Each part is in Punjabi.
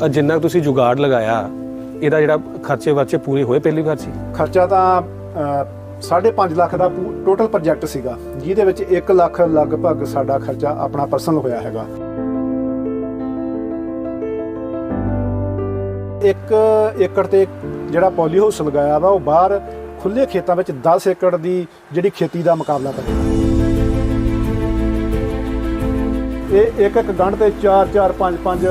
ਅ, ਜਿੰਨਾ ਕੁ ਤੁਸੀਂ ਜੁਗਾੜ ਲਗਾਇਆ ਇਹਦਾ ਜਿਹੜਾ ਖਰਚੇ ਵਰਚੇ ਪੂਰੇ ਹੋਏ ਪਹਿਲੀ ਵਾਰ 'ਚ ਹੀ? ਖਰਚਾ ਤਾਂ 5.5 ਲੱਖ ਦਾ ਟੋਟਲ ਪ੍ਰੋਜੈਕਟ ਸੀਗਾ ਜਿਹਦੇ ਵਿੱਚ 1 ਲੱਖ ਲਗਭਗ ਸਾਡਾ ਖਰਚਾ ਆਪਣਾ ਪਰਸਨਲ ਹੋਇਆ ਹੈਗਾ ਇੱਕ ਏਕੜ ਤੇ ਜਿਹੜਾ ਪੋਲੀ ਹਾਊਸ ਲਗਾਇਆ ਵਾ ਉਹ ਬਾਹਰ ਖੁੱਲੇ ਖੇਤਾਂ ਵਿੱਚ 10 ਏਕੜ ਦੀ ਜਿਹੜੀ ਖੇਤੀ ਦਾ ਮੁਕਾਬਲਾ ਕਰੇਗਾ ਇਹ ਇੱਕ ਇੱਕ ਗੰਢ ਤੇ 4 4 5 5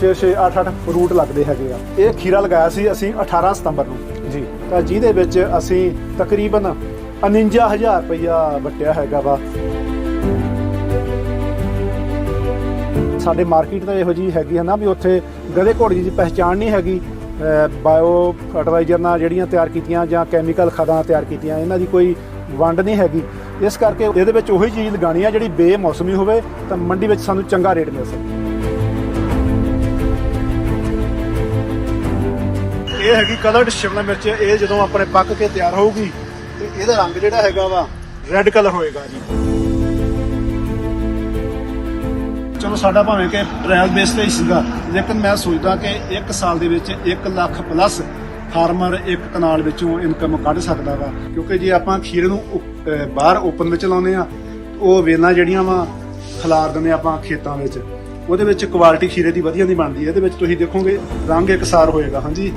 6 6 8 8 ਫਰੂਟ ਲੱਗਦੇ ਹੈਗੇ ਆ। ਇਹ ਖੀਰਾ ਲਗਾਇਆ ਸੀ ਅਸੀਂ 18 ਸਤੰਬਰ ਨੂੰ। ਜੀ। ਤਾਂ ਜਿਹਦੇ ਵਿੱਚ ਅਸੀਂ ਤਕਰੀਬਨ 49000 ਰੁਪਇਆ ਵਟਿਆ ਹੈਗਾ ਵਾ। ਸਾਡੇ ਮਾਰਕੀਟ ਤਾਂ ਇਹੋ ਜੀ ਹੈਗੀ ਹੈ ਨਾ ਵੀ ਉੱਥੇ ਗਧੇ ਘੋੜੀ ਦੀ ਪਹਿਚਾਣ ਨਹੀਂ ਹੈਗੀ। ਬਾਇਓ ਫਰਟੀਲਾਈਜ਼ਰ ਨਾਲ ਜਿਹੜੀਆਂ ਤਿਆਰ ਕੀਤੀਆਂ ਜਾਂ ਕੈਮੀਕਲ ਖਾਦਾਂ ਤਿਆਰ ਕੀਤੀਆਂ ਇਹਨਾਂ ਦੀ ਕੋਈ ਵੰਡ ਨਹੀਂ ਹੈਗੀ। ਇਸ ਕਰਕੇ ਇਹਦੇ ਵਿੱਚ ਉਹੀ ਚੀਜ਼ ਲਗਾਣੀ ਆ ਜਿਹੜੀ ਬੇਮੌਸਮੀ ਹੋਵੇ ਤਾਂ ਮੰਡੀ ਵਿੱਚ ਸਾਨੂੰ ਚੰਗਾ ਰੇਟ ਮਿਲ ਸਕੇ। ਇਹ ਹੈਗੀ ਕਲਰਡ ਸ਼ਿਮਲਾ ਮਿਰਚ। ਇਹ ਜਦੋਂ ਆਪਣੇ ਪੱਕ ਕੇ ਤਿਆਰ ਹੋਊਗੀ, ਤੇ ਇਹਦਾ ਰੰਗ ਜਿਹੜਾ ਹੈਗਾ ਵਾ ਰੈੱਡ ਕਲਰ ਹੋਏਗਾ ਜੀ। ਚਲੋ, ਸਾਡਾ ਭਾਵੇਂ ਕਿ ਟ੍ਰਾਇਲ ਬੇਸ ਤੇ ਹੀ ਸੀਗਾ, ਲੇਕਿਨ ਮੈਂ ਸੋਚਦਾ ਕਿ 1 ਸਾਲ ਦੇ ਵਿੱਚ 1 ਲੱਖ ਪਲੱਸ ਫਾਰਮਰ ਇੱਕ ਕਨਾਲ ਵਿੱਚੋਂ ਇਨਕਮ ਕੱਢ ਸਕਦਾ ਵਾ। ਕਿਉਂਕਿ ਜੇ ਆਪਾਂ ਖੀਰੇ ਨੂੰ ਬਾਹਰ ਓਪਨ ਵਿੱਚ ਲਾਉਂਦੇ ਆ ਉਹ ਵੇਲਾਂ ਜਿਹੜੀਆਂ ਵਾ, ਖਿਲਾਰ ਦਿੰਦੇ ਆਪਾਂ ਖੇਤਾਂ ਵਿੱਚ। ਉਹਦੇ ਵਿੱਚ ਕੁਆਲਿਟੀ ਖੀਰੇ ਦੀ ਵਧੀਆ ਨਹੀਂ ਬਣਦੀ। ਇਹਦੇ ਵਿੱਚ ਤੁਸੀਂ ਦੇਖੋਗੇ, ਰੰਗ ਇਕਸਾਰ ਹੋਏਗਾ। ਹਾਂਜੀ।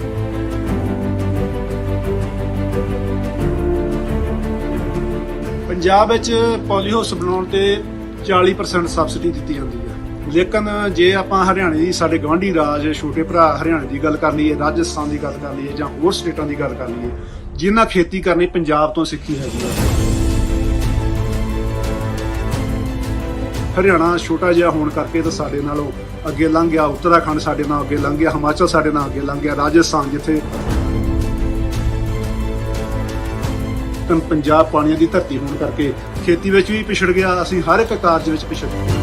ਪੰਜਾਬ ਵਿੱਚ ਪੋਲੀਹਾਊਸ ਬਣਾਉਣ ਤੇ 40% ਸਬਸਿਡੀ ਦਿੱਤੀ ਜਾਂਦੀ ਹੈ। ਲੇਕਿਨ ਜੇ ਆਪਾਂ ਹਰਿਆਣੇ ਦੀ, ਸਾਡੇ ਗਵਾਂਢੀ ਰਾਜ, ਛੋਟੇ ਭਰਾ ਹਰਿਆਣੇ ਦੀ ਗੱਲ ਕਰ ਲਈਏ, ਰਾਜਸਥਾਨ ਦੀ ਗੱਲ ਕਰ ਲਈਏ ਜਾਂ ਹੋਰ ਸਟੇਟਾਂ ਦੀ ਗੱਲ ਕਰ ਲਈਏ ਜਿਨ੍ਹਾਂ ਖੇਤੀ ਕਰਨੀ ਪੰਜਾਬ ਤੋਂ ਸਿੱਖੀ ਹੈਗੀ ਹੈ ਹਰਿਆਣਾ ਛੋਟਾ ਜਿਹਾ ਹੋਣ ਕਰਕੇ ਤਾਂ ਸਾਡੇ ਨਾਲੋਂ ਅੱਗੇ ਲੰਘ ਗਿਆ, ਉੱਤਰਾਖੰਡ ਸਾਡੇ ਨਾਲ ਅੱਗੇ ਲੰਘ ਗਿਆ, ਹਿਮਾਚਲ ਸਾਡੇ ਨਾਲ ਅੱਗੇ ਲੰਘ ਗਿਆ, ਰਾਜਸਥਾਨ ਜਿੱਥੇ ਰਤਨ ਪੰਜਾਬ ਪਾਣੀਆਂ ਦੀ ਧਰਤੀ ਹੋਣ ਕਰਕੇ ਖੇਤੀ ਵਿੱਚ ਵੀ ਪਿਛੜ ਗਿਆ, ਅਸੀਂ ਹਰ ਇੱਕ ਕਾਰਜ ਵਿੱਚ ਪਿਛੜ ਗਏ।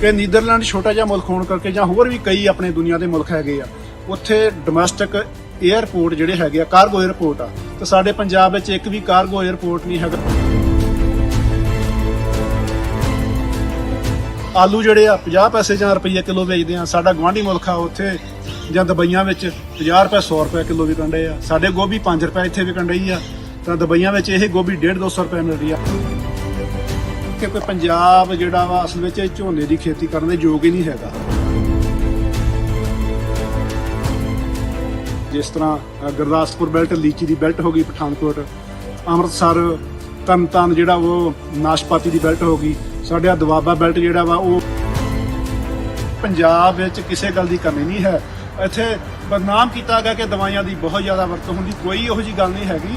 ਕਿ ਨੀਦਰਲੈਂਡ ਛੋਟਾ ਜਿਹਾ ਮੁਲਕ ਹੋਣ ਕਰਕੇ ਜਾਂ ਹੋਰ ਵੀ ਕਈ ਆਪਣੇ ਦੁਨੀਆ ਦੇ ਮੁਲਕ ਹੈਗੇ ਆ, ਉੱਥੇ ਡੋਮੈਸਟਿਕ 에ਅਰਪੋਰਟ ਜਿਹੜੇ ਹੈਗੇ ਆ ਕਾਰਗੋ 에ਅਰਪੋਰਟ ਆ, ਤੇ ਸਾਡੇ ਪੰਜਾਬ ਵਿੱਚ ਇੱਕ ਵੀ ਕਾਰਗੋ 에ਅਰਪੋਰਟ ਨਹੀਂ ਹੈਗਾ। ਆਲੂ ਜਿਹੜੇ ਆ 50 ਪੈਸੇ ਜਾਂ ਰੁਪਈਏ ਕਿਲੋ ਵੇਚਦੇ ਆ। ਸਾਡਾ ਗਵਾਂਢੀ ਮੁਲਕ ਆ ਉੱਥੇ, ਜਾਂ ਦੁਬਈਆਂ ਵਿੱਚ 50 ਰੁਪਏ 100 ਰੁਪਏ ਕਿਲੋ ਵਿਕਣ ਡਏ ਆ। ਸਾਡੇ ਗੋਭੀ 5 ਰੁਪਏ ਇੱਥੇ ਵਿਕਣ ਡਈ ਆ। ਤਾਂ ਦੁਬਈਆਂ ਵਿੱਚ ਇਹ ਗੋਭੀ 1.5 200 ਰੁਪਏ ਮਿਲ ਰਹੀ ਆ। ਕਿਉਂਕਿ ਪੰਜਾਬ ਜਿਹੜਾ ਵਾ, ਅਸਲ ਵਿੱਚ ਇਹ ਝੋਨੇ ਦੀ ਖੇਤੀ ਕਰਨ ਦੇ ਯੋਗ ਹੀ ਨਹੀਂ ਹੈਗਾ। ਜਿਸ ਤਰ੍ਹਾਂ ਗੁਰਦਾਸਪੁਰ ਬੈਲਟ, ਲੀਚੀ ਦੀ ਬੈਲਟ ਹੋ ਗਈ ਪਠਾਨਕੋਟ, ਅੰਮ੍ਰਿਤਸਰ ਤਰਨਤਾਰਨ ਜਿਹੜਾ ਉਹ ਨਾਸ਼ਪਾਤੀ ਦੀ ਬੈਲਟ ਹੋ ਗਈ। ਸਾਡਾ ਆ ਦੁਆਬਾ ਬੈਲਟ ਜਿਹੜਾ ਵਾ ਉਹ ਪੰਜਾਬ ਵਿੱਚ ਕਿਸੇ ਗੱਲ ਦੀ ਕਮੀ ਨਹੀਂ ਹੈ। ਇੱਥੇ ਬਦਨਾਮ ਕੀਤਾ ਗਿਆ ਕਿ ਦਵਾਈਆਂ ਦੀ ਬਹੁਤ ਜ਼ਿਆਦਾ ਵਰਤੋਂ ਹੁੰਦੀ, ਕੋਈ ਇਹੋ ਜੀ ਗੱਲ ਨਹੀਂ ਹੈਗੀ।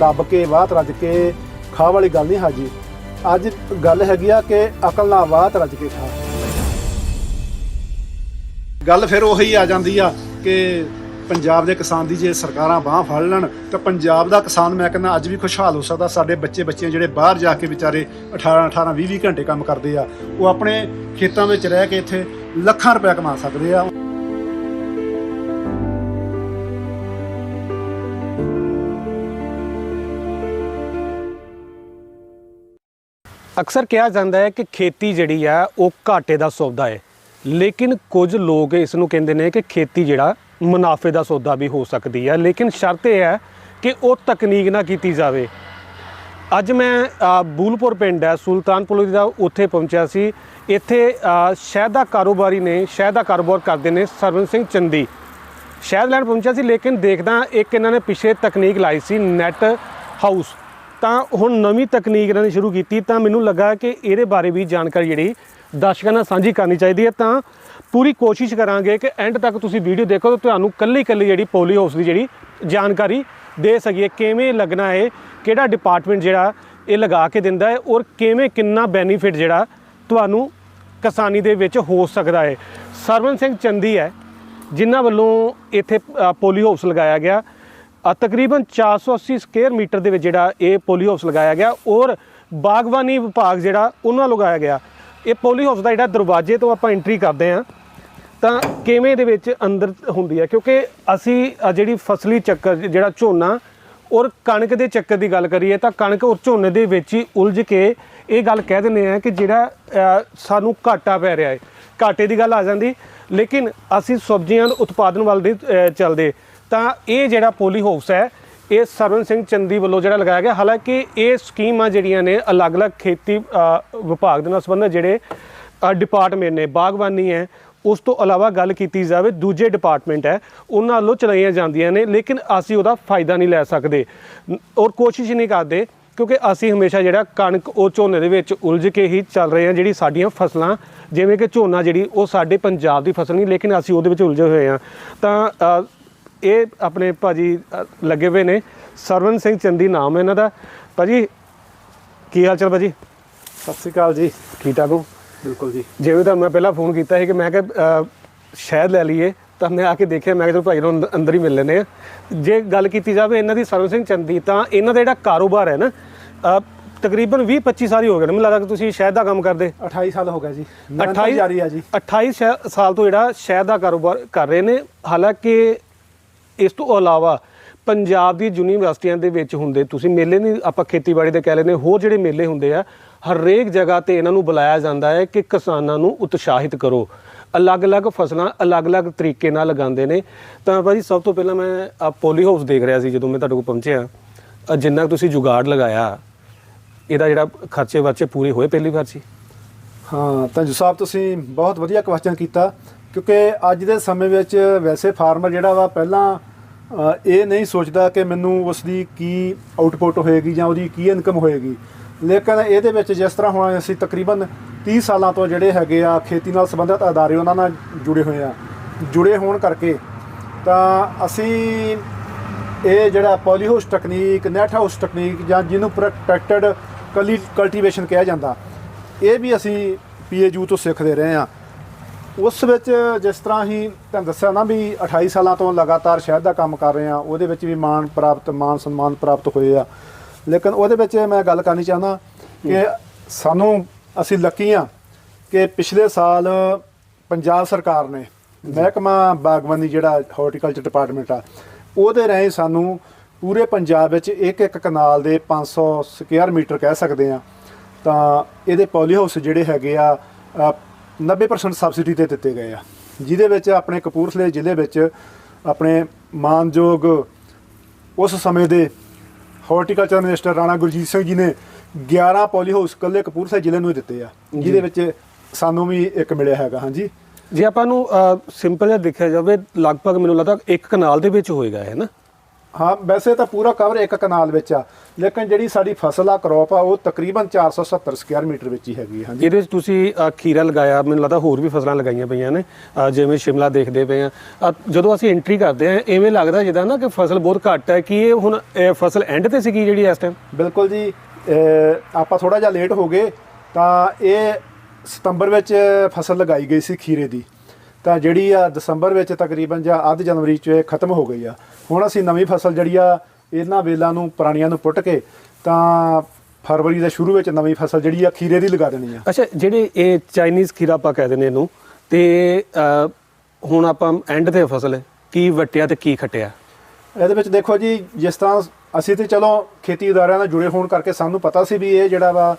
ਦੱਬ ਕੇ ਬਾਤ ਰੱਜ ਕੇ ਖਾ ਵਾਲੀ ਗੱਲ ਨਹੀਂ ਹਾਜੀ। ਅੱਜ ਗੱਲ ਹੈਗੀ ਆ ਕਿ ਅਕਲ ਨਾਲ ਬਾਤ ਰੱਜ ਕੇ ਖਾ ਗੱਲ ਫਿਰ ਉਹੀ ਆ ਜਾਂਦੀ ਆ ਕਿ ਪੰਜਾਬ ਦੇ ਕਿਸਾਨ ਦੀ ਜੇ ਸਰਕਾਰਾਂ ਬਾਹ ਫੜ ਲੈਣ, ਤਾਂ ਪੰਜਾਬ ਦਾ ਕਿਸਾਨ ਮੈਂ ਕਹਿੰਦਾ ਅੱਜ ਵੀ ਖੁਸ਼ਹਾਲ ਹੋ ਸਕਦਾ। ਸਾਡੇ ਬੱਚੇ ਬੱਚੀਆਂ ਜਿਹੜੇ ਬਾਹਰ ਜਾ ਕੇ ਵਿਚਾਰੇ 18 18 20 20 ਘੰਟੇ ਕੰਮ ਕਰਦੇ ਆ, ਉਹ ਆਪਣੇ ਖੇਤਾਂ ਵਿੱਚ ਰਹਿ ਕੇ ਇੱਥੇ ਲੱਖਾਂ ਰੁਪਏ ਕਮਾ ਸਕਦੇ ਆ। ਅਕਸਰ ਕਿਹਾ ਜਾਂਦਾ ਹੈ ਕਿ ਖੇਤੀ ਜਿਹੜੀ ਆ, ਉਹ ਘਾਟੇ ਦਾ ਸੌਦਾ ਹੈ। ਲੇਕਿਨ ਕੁਝ ਲੋਕ ਇਸ ਨੂੰ ਕਹਿੰਦੇ ਨੇ ਕਿ ਖੇਤੀ ਜਿਹੜਾ ਮੁਨਾਫੇ ਦਾ ਸੌਦਾ ਵੀ ਹੋ ਸਕਦੀ ਹੈ ਲੇਕਿਨ ਸ਼ਰਤ ਇਹ ਹੈ ਕਿ ਉਹ ਤਕਨੀਕ ਨਾ ਕੀਤੀ ਜਾਵੇ। ਅੱਜ ਮੈਂ ਬੂਲਪੁਰ ਪਿੰਡ ਹੈ ਸੁਲਤਾਨਪੁਰ ਦਾ ਉੱਥੇ ਪਹੁੰਚਿਆ ਸੀ। ਇੱਥੇ ਅ, ਸ਼ਹਿਦ ਦਾ ਕਾਰੋਬਾਰੀ ਨੇ ਸ਼ਹਿਦ ਦਾ ਕਾਰੋਬਾਰ ਕਰਦੇ ਨੇ ਸਰਵਨ ਸਿੰਘ ਚੰਦੀ। ਸ਼ਹਿਦ ਲੈਣ ਪਹੁੰਚਿਆ ਸੀ ਲੇਕਿਨ ਦੇਖਦਾ ਇੱਕ ਇਹਨਾਂ ਨੇ ਪਿਛੇ ਤਕਨੀਕ ਲਾਈ ਸੀ ਨੈਟ ਹਾਊਸ। ਤਾਂ ਹੁਣ ਨਵੀਂ ਤਕਨੀਕ ਇਹਨਾਂ ਨੇ ਸ਼ੁਰੂ ਕੀਤੀ ਤਾਂ ਮੈਨੂੰ ਲੱਗਾ ਕਿ ਇਹਦੇ ਬਾਰੇ ਵੀ ਜਾਣਕਾਰੀ ਜਿਹੜੀ ਦਰਸ਼ਕਾਂ ਨਾਲ ਸਾਂਝੀ ਕਰਨੀ ਚਾਹੀਦੀ ਹੈ। ਤਾਂ ਪੂਰੀ ਕੋਸ਼ਿਸ਼ ਕਰਾਂਗੇ ਕਿ ਐਂਡ ਤੱਕ ਤੁਸੀਂ ਵੀਡੀਓ ਦੇਖੋ ਤਾਂ ਤੁਹਾਨੂੰ ਕੱਲੀ ਕੱਲੀ ਜਿਹੜੀ ਪੋਲੀ ਹਾਊਸ ਦੀ ਜਿਹੜੀ ਜਾਣਕਾਰੀ ਦੇ ਸਕੀਏ ਕਿਵੇਂ ਲੱਗਣਾ ਹੈ ਕਿਹੜਾ ਡਿਪਾਰਟਮੈਂਟ ਜਿਹੜਾ ਇਹ ਲਗਾ ਕੇ ਦਿੰਦਾ ਹੈ ਔਰ ਕਿਵੇਂ ਕਿੰਨਾ ਬੈਨੀਫਿਟ ਜਿਹੜਾ ਤੁਹਾਨੂੰ ਕਿਸਾਨੀ ਦੇ ਵਿੱਚ ਹੋ ਸਕਦਾ ਹੈ। ਸਰਵਨ ਸਿੰਘ ਚੰਦੀ ਹੈ ਜਿਨ੍ਹਾਂ ਵੱਲੋਂ ਇੱਥੇ ਪੋਲੀਓ ਹਾਊਸ ਲਗਾਇਆ ਗਿਆ। ਅ, ਤਕਰੀਬਨ 480 ਸਕੁਅਰ ਮੀਟਰ ਦੇ ਵਿੱਚ ਜਿਹੜਾ ਇਹ ਪੋਲੀ ਹਾਊਸ ਲਗਾਇਆ ਗਿਆ ਔਰ ਬਾਗਬਾਨੀ ਵਿਭਾਗ ਜਿਹੜਾ ਉਹਨਾਂ ਲਗਾਇਆ ਗਿਆ। ਇਹ ਪੋਲੀ ਹਾਊਸ ਦਾ ਜਿਹੜਾ ਦਰਵਾਜ਼ੇ ਤੋਂ ਆਪਾਂ ਐਂਟਰੀ ਕਰਦੇ ਹਾਂ, ਤਾਂ ਕਿਵੇਂ ਦੇ ਵਿੱਚ ਅੰਦਰ ਹੁੰਦੀ ਹੈ? ਕਿਉਂਕਿ ਅਸੀਂ ਜਿਹੜੀ ਫਸਲੀ ਚੱਕਰ, ਜਿਹੜਾ ਝੋਨਾ, ਔਰ ਕਣਕ ਦੇ ਚੱਕਰ ਦੀ ਗੱਲ ਕਰੀਏ, ਤਾਂ ਕਣਕ ਔਰ ਝੋਨੇ ਦੇ ਵਿੱਚ ਹੀ ਉਲਝ ਕੇ ਇਹ ਗੱਲ ਕਹਿ ਦਿੰਦੇ ਆ ਕਿ ਜਿਹੜਾ ਸਾਨੂੰ ਘਾਟਾ ਪੈ ਰਿਹਾ ਹੈ। ਘਾਟੇ ਦੀ ਗੱਲ ਆ ਜਾਂਦੀ, ਲੇਕਿਨ ਅਸੀਂ ਸਬਜ਼ੀਆਂ ਦੇ ਉਤਪਾਦਨ ਵੱਲ ਦੀ ਚੱਲਦੇ। ਤਾਂ ਇਹ ਜਿਹੜਾ ਪੋਲੀ ਹਾਊਸ ਹੈ ਇਹ ਸਰਵਨ ਸਿੰਘ ਚੰਦੀ ਵੱਲੋਂ ਜਿਹੜਾ ਲਗਾਇਆ ਗਿਆ। ਹਾਲਾਂਕਿ ਇਹ ਸਕੀਮਾਂ ਜਿਹੜੀਆਂ ਨੇ, ਅਲੱਗ-ਅਲੱਗ ਖੇਤੀ ਵਿਭਾਗ ਦੇ ਨਾਲ ਸੰਬੰਧਿਤ ਜਿਹੜੇ ਡਿਪਾਰਟਮੈਂਟ ਨੇ, ਬਾਗਬਾਨੀ ਹੈ, ਉਸ ਤੋਂ ਇਲਾਵਾ ਗੱਲ ਕੀਤੀ ਜਾਵੇ, ਦੂਜੇ ਡਿਪਾਰਟਮੈਂਟ ਹੈ, ਉਹਨਾਂ ਵੱਲੋਂ ਚਲਾਈਆਂ ਜਾਂਦੀਆਂ ਨੇ, ਲੇਕਿਨ ਅਸੀਂ ਉਹਦਾ ਫਾਇਦਾ ਨਹੀਂ ਲੈ ਸਕਦੇ। ਔਰ ਕੋਸ਼ਿਸ਼ ਨਹੀਂ ਕਰਦੇ, ਕਿਉਂਕਿ ਅਸੀਂ ਹਮੇਸ਼ਾ ਜਿਹੜਾ ਕਣਕ, ਉਹ ਝੋਨੇ ਦੇ ਵਿੱਚ ਉਲਝ ਕੇ ਹੀ ਚੱਲ ਰਹੇ ਹਾਂ, ਜਿਹੜੀ ਸਾਡੀਆਂ ਫਸਲਾਂ, ਜਿਵੇਂ ਕਿ ਝੋਨਾ ਜਿਹੜੀ, ਉਹ ਸਾਡੇ ਪੰਜਾਬ ਦੀ ਫਸਲ ਨਹੀਂ, ਲੇਕਿਨ ਅਸੀਂ ਉਹਦੇ ਵਿੱਚ ਉਲਝੇ ਹੋਏ ਹਾਂ। ਤਾਂ ਇਹ ਆਪਣੇ ਭਾਜੀ ਲੱਗੇ ਹੋਏ ਨੇ। ਸਰਵਨ ਸਿੰਘ ਚੰਦੀ ਨਾਮ ਇਹਨਾਂ ਦਾ। ਭਾਜੀ ਕੀ ਹਾਲ ਚਾਲ ਭਾਜੀ? ਸਤਿ ਸ਼੍ਰੀ ਅਕਾਲ ਜੀ। ਠੀਕ ਠਾਕ ਹੋ? ਬਿਲਕੁਲ ਜੀ। ਜਿਵੇਂ ਤਾਂ ਮੈਂ ਪਹਿਲਾਂ ਫੋਨ ਕੀਤਾ ਸੀ ਕਿ ਮੈਂ ਕਿਹਾ ਅ, ਸ਼ਹਿਦ ਲੈ ਲਈਏ ਤਾਂ ਮੈਂ ਆ ਕੇ ਦੇਖਿਆ ਮੈਂ ਕਿਹਾ ਭਾਈ ਨੂੰ ਅੰਦ- ਅੰਦਰ ਹੀ ਮਿਲ ਲੈਨੇ ਆ ਜੇ ਗੱਲ ਕੀਤੀ ਜਾਵੇ ਇਹਨਾਂ ਦੀ ਸਰਵਨ ਸਿੰਘ ਚੰਦੀ ਤਾਂ ਇਹਨਾਂ ਦਾ ਜਿਹੜਾ ਕਾਰੋਬਾਰ ਹੈ ਨਾ ਤਕਰੀਬਨ 20 25 ਸਾਲ ਹੀ ਹੋ ਗਏ ਨੇ। ਮੈਨੂੰ ਲੱਗਦਾ ਕਿ ਤੁਸੀਂ ਸ਼ਹਿਦ ਦਾ ਕੰਮ ਕਰਦੇ। 28 ਸਾਲ ਹੋ ਗਏ ਜੀ। 28 ਜਾਰੀ ਆ ਜੀ। 28 ਸ਼ਹਿ- ਸਾਲ ਤੋਂ ਜਿਹੜਾ ਸ਼ਹਿਦ ਦਾ ਕਾਰੋਬਾਰ ਕਰ ਰਹੇ ਨੇ। ਹਾਲਾਂਕਿ ਇਸ ਤੋਂ ਇਲਾਵਾ ਪੰਜਾਬ ਦੀ ਯੂਨੀਵਰਸਿਟੀਆਂ ਦੇ ਵਿੱਚ ਹੁੰਦੇ ਤੁਸੀਂ ਮੇਲੇ ਨਹੀਂ ਆਪਾਂ ਖੇਤੀਬਾੜੀ ਦੇ ਕਹਿ ਲੈਂਦੇ ਹੋਰ ਜਿਹੜੇ ਮੇਲੇ ਹੁੰਦੇ ਆ, ਹਰੇਕ ਜਗ੍ਹਾ ਤੇ ਇਹਨਾਂ ਨੂੰ ਬੁਲਾਇਆ ਜਾਂਦਾ ਹੈ ਕਿ ਕਿਸਾਨਾਂ ਨੂੰ ਉਤਸ਼ਾਹਿਤ ਕਰੋ। ਅਲੱਗ-ਅਲੱਗ ਫਸਲਾਂ ਅਲੱਗ-ਅਲੱਗ ਤਰੀਕੇ ਨਾਲ ਲਗਾਉਂਦੇ ਨੇ। ਤਾਂ ਭਾਜੀ ਸਭ ਤੋਂ ਪਹਿਲਾਂ ਮੈਂ ਆ ਪੋਲੀ ਹਾਊਸ ਦੇਖ ਰਿਹਾ ਸੀ ਜਦੋਂ ਮੈਂ ਤੁਹਾਡੇ ਕੋਲ ਪਹੁੰਚਿਆ। ਜਿੰਨਾ ਕੁ ਤੁਸੀਂ ਜੁਗਾੜ ਲਗਾਇਆ, ਇਹਦਾ ਜਿਹੜਾ ਖਰਚੇ ਵਰਚੇ ਪੂਰੇ ਹੋਏ ਪਹਿਲੀ ਵਾਰ 'ਚ ਹਾਂ, ਤਾਂ ਤੰਜੂ ਸਾਹਿਬ, ਤੁਸੀਂ ਬਹੁਤ ਵਧੀਆ ਕੁਐਸਚਨ ਕੀਤਾ। ਕਿਉਂਕਿ ਅੱਜ ਦੇ ਸਮੇਂ ਵਿੱਚ ਵੈਸੇ ਫਾਰਮਰ ਜਿਹੜਾ ਵਾ ਪਹਿਲਾਂ ਇਹ ਨਹੀਂ ਸੋਚਦਾ ਕਿ ਮੈਨੂੰ ਉਸ ਦੀ ਕੀ ਆਊਟਪੁੱਟ ਹੋਏਗੀ ਜਾਂ ਉਹਦੀ ਕੀ ਇਨਕਮ ਹੋਏਗੀ। ਲੇਕਿਨ ਇਹਦੇ ਵਿੱਚ ਜਿਸ ਤਰ੍ਹਾਂ ਹੁਣ ਅਸੀਂ ਤਕਰੀਬਨ 30 ਸਾਲਾਂ ਤੋਂ ਜਿਹੜੇ ਹੈਗੇ ਆ, ਖੇਤੀ ਨਾਲ ਸੰਬੰਧਿਤ ਅਦਾਰੇ ਉਹਨਾਂ ਨਾਲ ਜੁੜੇ ਹੋਏ ਆ। ਜੁੜੇ ਹੋਣ ਕਰਕੇ ਤਾਂ ਅਸੀਂ ਇਹ ਜਿਹੜਾ polyhouse technique net house technique ਜਾਂ ਜਿਹਨੂੰ ਪ੍ਰੋਟੈਕਟਡ ਕਲੀ ਕਲਟੀਵੇਸ਼ਨ ਕਿਹਾ ਜਾਂਦਾ, ਇਹ ਵੀ ਅਸੀਂ ਪੀਏਯੂ ਤੋਂ ਸਿੱਖਦੇ ਰਹੇ ਹਾਂ ਉਸ ਵਿੱਚ ਜਿਸ ਤਰ੍ਹਾਂ ਹੀ ਤੁਹਾਨੂੰ ਦੱਸਿਆ ਨਾ ਵੀ 28 ਸਾਲਾਂ ਤੋਂ ਲਗਾਤਾਰ ਸ਼ਹਿਦ ਦਾ ਕੰਮ ਕਰ ਰਹੇ ਹਾਂ ਉਹਦੇ ਵਿੱਚ ਵੀ ਮਾਣ ਪ੍ਰਾਪਤ ਮਾਣ ਸਨਮਾਨ ਪ੍ਰਾਪਤ ਹੋਏ ਆ। ਲੇਕਿਨ ਉਹਦੇ ਵਿੱਚ ਮੈਂ ਗੱਲ ਕਰਨੀ ਚਾਹੁੰਦਾ ਕਿ ਸਾਨੂੰ ਅਸੀਂ ਲੱਕੀ ਹਾਂ ਕਿ ਪਿਛਲੇ ਸਾਲ ਪੰਜਾਬ ਸਰਕਾਰ ਨੇ ਮਹਿਕਮਾ ਬਾਗਬਾਨੀ ਜਿਹੜਾ ਹਾਰਟੀਕਲਚਰ ਡਿਪਾਰਟਮੈਂਟ ਆ ਉਹਦੇ ਰਾਹੀਂ ਸਾਨੂੰ ਪੂਰੇ ਪੰਜਾਬ ਵਿੱਚ ਇੱਕ ਇੱਕ ਕਨਾਲ ਦੇ 500 ਸਕੁਅਰ ਮੀਟਰ ਕਹਿ ਸਕਦੇ ਆ ਤਾਂ ਇਹਦੇ ਪੋਲੀ ਹਾਊਸ ਜਿਹੜੇ ਹੈਗੇ ਆ 90% ਸਬਸਿਡੀ ਤੇ ਦਿੱਤੇ ਗਏ ਆ ਜਿਹਦੇ ਵਿੱਚ ਆਪਣੇ ਕਪੂਰਥਲੇ ਜ਼ਿਲ੍ਹੇ ਵਿੱਚ ਆਪਣੇ ਮਾਨਯੋਗ ਉਸ ਸਮੇਂ ਦੇ ਹਾਰਟੀਕਲਚਰ ਮਿਨਿਸਟਰ ਰਾਣਾ ਗੁਰਜੀਤ ਸਿੰਘ ਜੀ ਨੇ 11 ਪੋਲੀ ਹਾਊਸ ਕੱਲੇ ਕਪੂਰਥਲੇ ਜ਼ਿਲ੍ਹੇ ਨੂੰ ਦਿੱਤੇ ਆ ਜਿਹਦੇ ਵਿੱਚ ਸਾਨੂੰ ਵੀ ਇੱਕ ਮਿਲਿਆ ਹੈਗਾ ਹਾਂਜੀ। ਜੇ ਆਪਾਂ ਨੂੰ ਸਿੰਪਲ ਜਿਹਾ ਦੇਖਿਆ ਜਾਵੇ ਲਗਭਗ ਮੈਨੂੰ ਲੱਗਦਾ ਇੱਕ ਕਨਾਲ ਦੇ ਵਿੱਚ ਹੋਏਗਾ ਹੈ ਨਾ? ਹਾਂ ਵੈਸੇ ਤਾਂ ਪੂਰਾ ਕਵਰ ਇੱਕ ਕਨਾਲ ਵਿੱਚ ਆ ਲੇਕਿਨ ਜਿਹੜੀ ਸਾਡੀ ਫਸਲ ਆ ਕਰੋਪ ਆ ਉਹ ਤਕਰੀਬਨ 470 ਸਕੁਅਰ ਮੀਟਰ ਵਿੱਚ ਹੀ ਹੈਗੀ ਹਾਂਜੀ। ਇਹਦੇ ਵਿੱਚ ਤੁਸੀਂ ਖੀਰਾ ਲਗਾਇਆ ਮੈਨੂੰ ਲੱਗਦਾ ਹੋਰ ਵੀ ਫਸਲਾਂ ਲਗਾਈਆਂ ਪਈਆਂ ਨੇ ਜਿਵੇਂ ਸ਼ਿਮਲਾ ਦੇਖਦੇ ਪਏ ਆ। ਜਦੋਂ ਅਸੀਂ ਐਂਟਰੀ ਕਰਦੇ ਆ ਐਵੇਂ ਲੱਗਦਾ ਜਿੱਦਾਂ ਨਾ ਕਿ ਫਸਲ ਬਹੁਤ ਘੱਟ ਹੈ ਕਿ ਇਹ ਹੁਣ ਇਹ ਫਸਲ ਐਂਡ ਤੇ ਸੀਗੀ ਜਿਹੜੀ ਇਸ ਟਾਈਮ ਬਿਲਕੁਲ ਜੀ ਆਪਾਂ ਥੋੜਾ ਜਿਹਾ ਲੇਟ ਹੋ ਗਏ ਤਾਂ ਇਹ ਸਤੰਬਰ ਵਿੱਚ ਫਸਲ ਲਗਾਈ ਗਈ ਸੀ ਖੀਰੇ ਦੀ। ਤਾਂ ਜਿਹੜੀ ਆ ਦਸੰਬਰ ਵਿੱਚ ਤਕਰੀਬਨ ਜਾਂ ਅੱਧ ਜਨਵਰੀ ਚ ਇਹ ਖਤਮ ਹੋ ਗਈ ਆ। ਹੁਣ ਅਸੀਂ ਨਵੀਂ ਫਸਲ ਜਿਹੜੀ ਆ ਇਹਨਾਂ ਵੇਲਾਂ ਨੂੰ ਪੁਰਾਣੀਆਂ ਨੂੰ ਪੁੱਟ ਕੇ ਤਾਂ ਫਰਵਰੀ ਦੇ ਸ਼ੁਰੂ ਵਿੱਚ ਨਵੀਂ ਫਸਲ ਜਿਹੜੀ ਆ ਖੀਰੇ ਦੀ ਲਗਾ ਦੇਣੀ ਆ। ਅੱਛਾ ਜਿਹੜੇ ਇਹ ਚਾਈਨੀਜ਼ ਖੀਰਾ ਆਪਾਂ ਕਹਿ ਦਿੰਦੇ ਇਹਨੂੰ ਤੇ ਹੁਣ ਆਪਾਂ ਐਂਡ ਤੇ ਫਸਲ ਕੀ ਵਟਿਆ ਤੇ ਕੀ ਖਟਿਆ? ਇਹਦੇ ਵਿੱਚ ਦੇਖੋ ਜੀ ਜਿਸ ਤਰ੍ਹਾਂ ਅਸੀਂ ਤੇ ਚਲੋ ਖੇਤੀ ਅਦਾਰਿਆਂ ਨਾਲ ਜੁੜੇ ਹੋਣ ਕਰਕੇ ਸਾਨੂੰ ਪਤਾ ਸੀ ਵੀ ਇਹ ਜਿਹੜਾ ਵਾ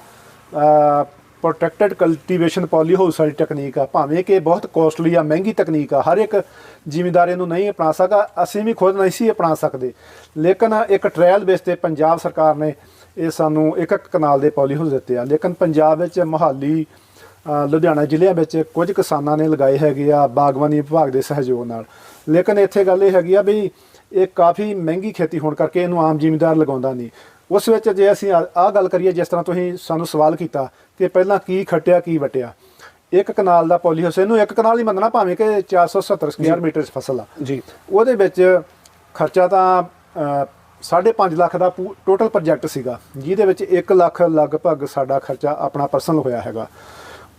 ਪ੍ਰੋਟੈਕਟਡ ਕਲਟੀਵੇਸ਼ਨ ਪੋਲੀ ਹਾਊਸ ਵਾਲੀ ਟੈਕਨੀਕ ਆ, ਭਾਵੇਂ ਕਿ ਇਹ ਬਹੁਤ ਕੋਸਟਲੀ ਆ, ਮਹਿੰਗੀ ਤਕਨੀਕ ਆ, ਹਰ ਇੱਕ ਜ਼ਿਮੀਂਦਾਰ ਇਹਨੂੰ ਨਹੀਂ ਅਪਣਾ ਸਕਦਾ, ਅਸੀਂ ਵੀ ਖੁਦ ਨਹੀਂ ਸੀ ਅਪਣਾ ਸਕਦੇ। ਲੇਕਿਨ ਇੱਕ ਟ੍ਰਾਇਲ ਬੇਸ ਤੇ ਪੰਜਾਬ ਸਰਕਾਰ ਨੇ ਇਹ ਸਾਨੂੰ ਇੱਕ ਇੱਕ ਕਨਾਲ ਦੇ ਪੋਲੀ ਹਾਊਸ ਦਿੱਤੇ ਆ। ਲੇਕਿਨ ਪੰਜਾਬ ਵਿੱਚ ਮੋਹਾਲੀ ਲੁਧਿਆਣਾ ਜ਼ਿਲ੍ਹਿਆਂ ਵਿੱਚ ਕੁਝ ਕਿਸਾਨਾਂ ਨੇ ਲਗਾਏ ਹੈਗੇ ਆ ਬਾਗਬਾਨੀ ਵਿਭਾਗ ਦੇ ਸਹਿਯੋਗ ਨਾਲ। ਲੇਕਿਨ ਇੱਥੇ ਗੱਲ ਇਹ ਹੈਗੀ ਆ ਵੀ ਇਹ ਕਾਫੀ ਮਹਿੰਗੀ ਖੇਤੀ ਹੋਣ ਕਰਕੇ ਇਹਨੂੰ ਆਮ ਜ਼ਿਮੀਂਦਾਰ ਲਗਾਉਂਦਾ ਨਹੀਂ। ਉਸ ਵਿੱਚ ਜੇ ਅਸੀਂ ਆਹ ਗੱਲ ਕਰੀਏ ਜਿਸ ਤਰ੍ਹਾਂ ਤੁਸੀਂ ਸਾਨੂੰ ਸਵਾਲ ਕੀਤਾ ਕਿ ਪਹਿਲਾਂ ਕੀ ਖੱਟਿਆ ਕੀ ਵਟਿਆ। ਇੱਕ ਕਨਾਲ ਦਾ ਪੋਲੀ ਹਾਊਸ ਇਹਨੂੰ ਇੱਕ ਕਨਾਲ ਹੀ ਮੰਨਣਾ ਭਾਵੇਂ ਕਿ 470 ਸਕੁਅਰ ਮੀਟਰ ਫਸਲ ਆ। ਜੀ। ਉਹਦੇ ਵਿੱਚ ਖਰਚਾ ਤਾਂ ਅ, 5.5 ਲੱਖ ਦਾ ਟੋਟਲ ਪ੍ਰੋਜੈਕਟ ਸੀਗਾ ਜਿਹਦੇ ਵਿੱਚ 1 ਲੱਖ ਲਗਭਗ ਸਾਡਾ ਖਰਚਾ ਆਪਣਾ ਪਰਸਨਲ ਹੋਇਆ ਹੈਗਾ।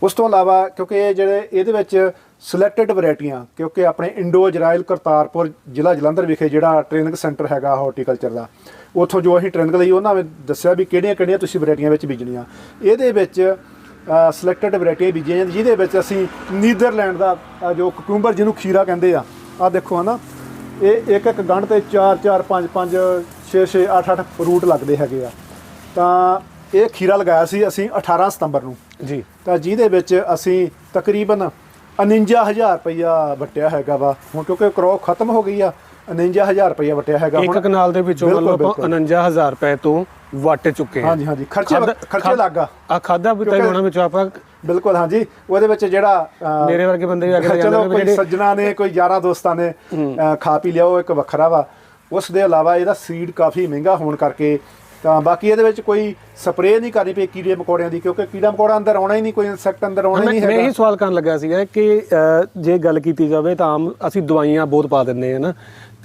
ਉਸ ਤੋਂ ਇਲਾਵਾ ਕਿਉਂਕਿ ਇਹ ਜਿਹੜੇ ਇਹਦੇ ਵਿੱਚ ਸਿਲੈਕਟਡ ਵੈਰਾਈਟੀਆਂ ਕਿਉਂਕਿ ਆਪਣੇ ਇੰਡੋ ਇਜ਼ਰਾਈਲ ਕਰਤਾਰਪੁਰ ਜ਼ਿਲ੍ਹਾ ਜਲੰਧਰ ਵਿਖੇ ਜਿਹੜਾ ਟ੍ਰੇਨਿੰਗ ਸੈਂਟਰ ਹੈਗਾ ਹਾਰਟੀਕਲਚਰ ਦਾ ਉੱਥੋਂ ਜੋ ਅਸੀਂ ਟ੍ਰੇਨਿੰਗ ਲਈ ਉਹਨਾਂ ਨੇ ਦੱਸਿਆ ਵੀ ਕਿਹੜੀਆਂ ਕਿਹੜੀਆਂ ਤੁਸੀਂ ਵੈਰਾਈਟੀਆਂ ਵਿੱਚ ਬੀਜਣੀਆਂ। ਇਹਦੇ ਵਿੱਚ ਸਿਲੈਕਟਡ ਵੈਰਾਈਟੀਆਂ ਬੀਜੀਆਂ ਜਾਂਦੀਆਂ ਜਿਹਦੇ ਵਿੱਚ ਅਸੀਂ ਨੀਦਰਲੈਂਡ ਦਾ ਜੋ ਕੁਕੂੰਬਰ ਜਿਹਨੂੰ ਖੀਰਾ ਕਹਿੰਦੇ ਆ ਆ ਦੇਖੋ ਹਨਾ ਇਹ ਇੱਕ ਇੱਕ ਗੰਢ ਤੇ 4 4 5 5 6-6 8-8 ਫਰੂਟ ਲੱਗਦੇ ਹੈਗੇ ਆ। ਤਾਂ ਇਹ ਖੀਰਾ ਲਗਾਇਆ ਸੀ ਅਸੀਂ 18 ਸਤੰਬਰ ਨੂੰ। ਜੀ। ਤਾਂ ਜਿਹਦੇ ਵਿੱਚ ਅਸੀਂ ਤਕਰੀਬਨ 49000 ਰੁਪਇਆ ਵਟਿਆ ਹੈਗਾ ਵਾ। ਹੁਣ ਕਿਉਂਕਿ ਕਰੋ ਖਤਮ ਹੋ ਗਈ ਆ 49000 ਰੁਪਇਆ ਵਟਿਆ ਹੈਗਾ। ਇੱਕ ਕਨਾਲ ਦੇ ਵਿੱਚੋਂ ਆਪਾਂ 49000 ਰੁਪਏ ਤੋਂ ਵੱਟ ਚੁੱਕੇ ਹਾਂ ਹਾਂਜੀ ਹਾਂਜੀ। ਖਰਚੇ ਖਰਚੇ ਲੱਗਾ ਆ। ਖਾਦਾ ਕਿਉਂਕਿ- ਹੋਣਾ ਵਿੱਚੋਂ ਆਪਾਂ। ਬਿਲਕੁਲ ਹਾਂਜੀ। ਉਹਦੇ ਵਿੱਚ ਜਿਹੜਾ ਮੇਰੇ ਵਰਗੇ ਬੰਦੇ ਵੀ ਅਗਲੇ ਜਾਂਦੇ ਚਲੋ ਕੋਈ ਸੱਜਣਾ ਨੇ ਕੋਈ ਯਾਰਾਂ ਦੋਸਤਾਂ ਨੇ ਖਾ ਪੀ ਲਿਆ ਉਹ ਇੱਕ ਵੱਖਰਾ ਵਾ। ਉਸ ਦੇ ਇਲਾਵਾ ਇਹਦਾ ਸੀਡ ਕਾਫੀ ਮਹਿੰਗਾ ਹੋਣ ਕਰਕੇ ਤਾਂ ਬਾਕੀ ਇਹਦੇ ਵਿੱਚ ਕੋਈ ਸਪਰੇਅ ਨਹੀਂ ਕਰਨੀ ਪਈ ਕੀੜੇ ਮਕੌੜਿਆਂ ਦੀ ਕਿਉਂਕਿ ਕੀੜਾ ਮਕੌੜਾ ਅੰਦਰ ਆਉਣਾ ਹੀ ਨਹੀਂ ਕੋਈ ਇਨਸੈਕਟ ਅੰਦਰ ਆਉਣਾ ਹੀ ਮੈਂ ਨਹੀਂ ਮੈਂ ਹੈਗਾ। ਇਹੀ ਸਵਾਲ ਕਰਨ ਲੱਗਾ ਸੀਗਾ ਕਿ ਜੇ ਗੱਲ ਕੀਤੀ ਜਾਵੇ ਤਾਂ ਆਮ ਅਸੀਂ ਦਵਾਈਆਂ ਬਹੁਤ ਪਾ ਦਿੰਦੇ ਆ ਨਾ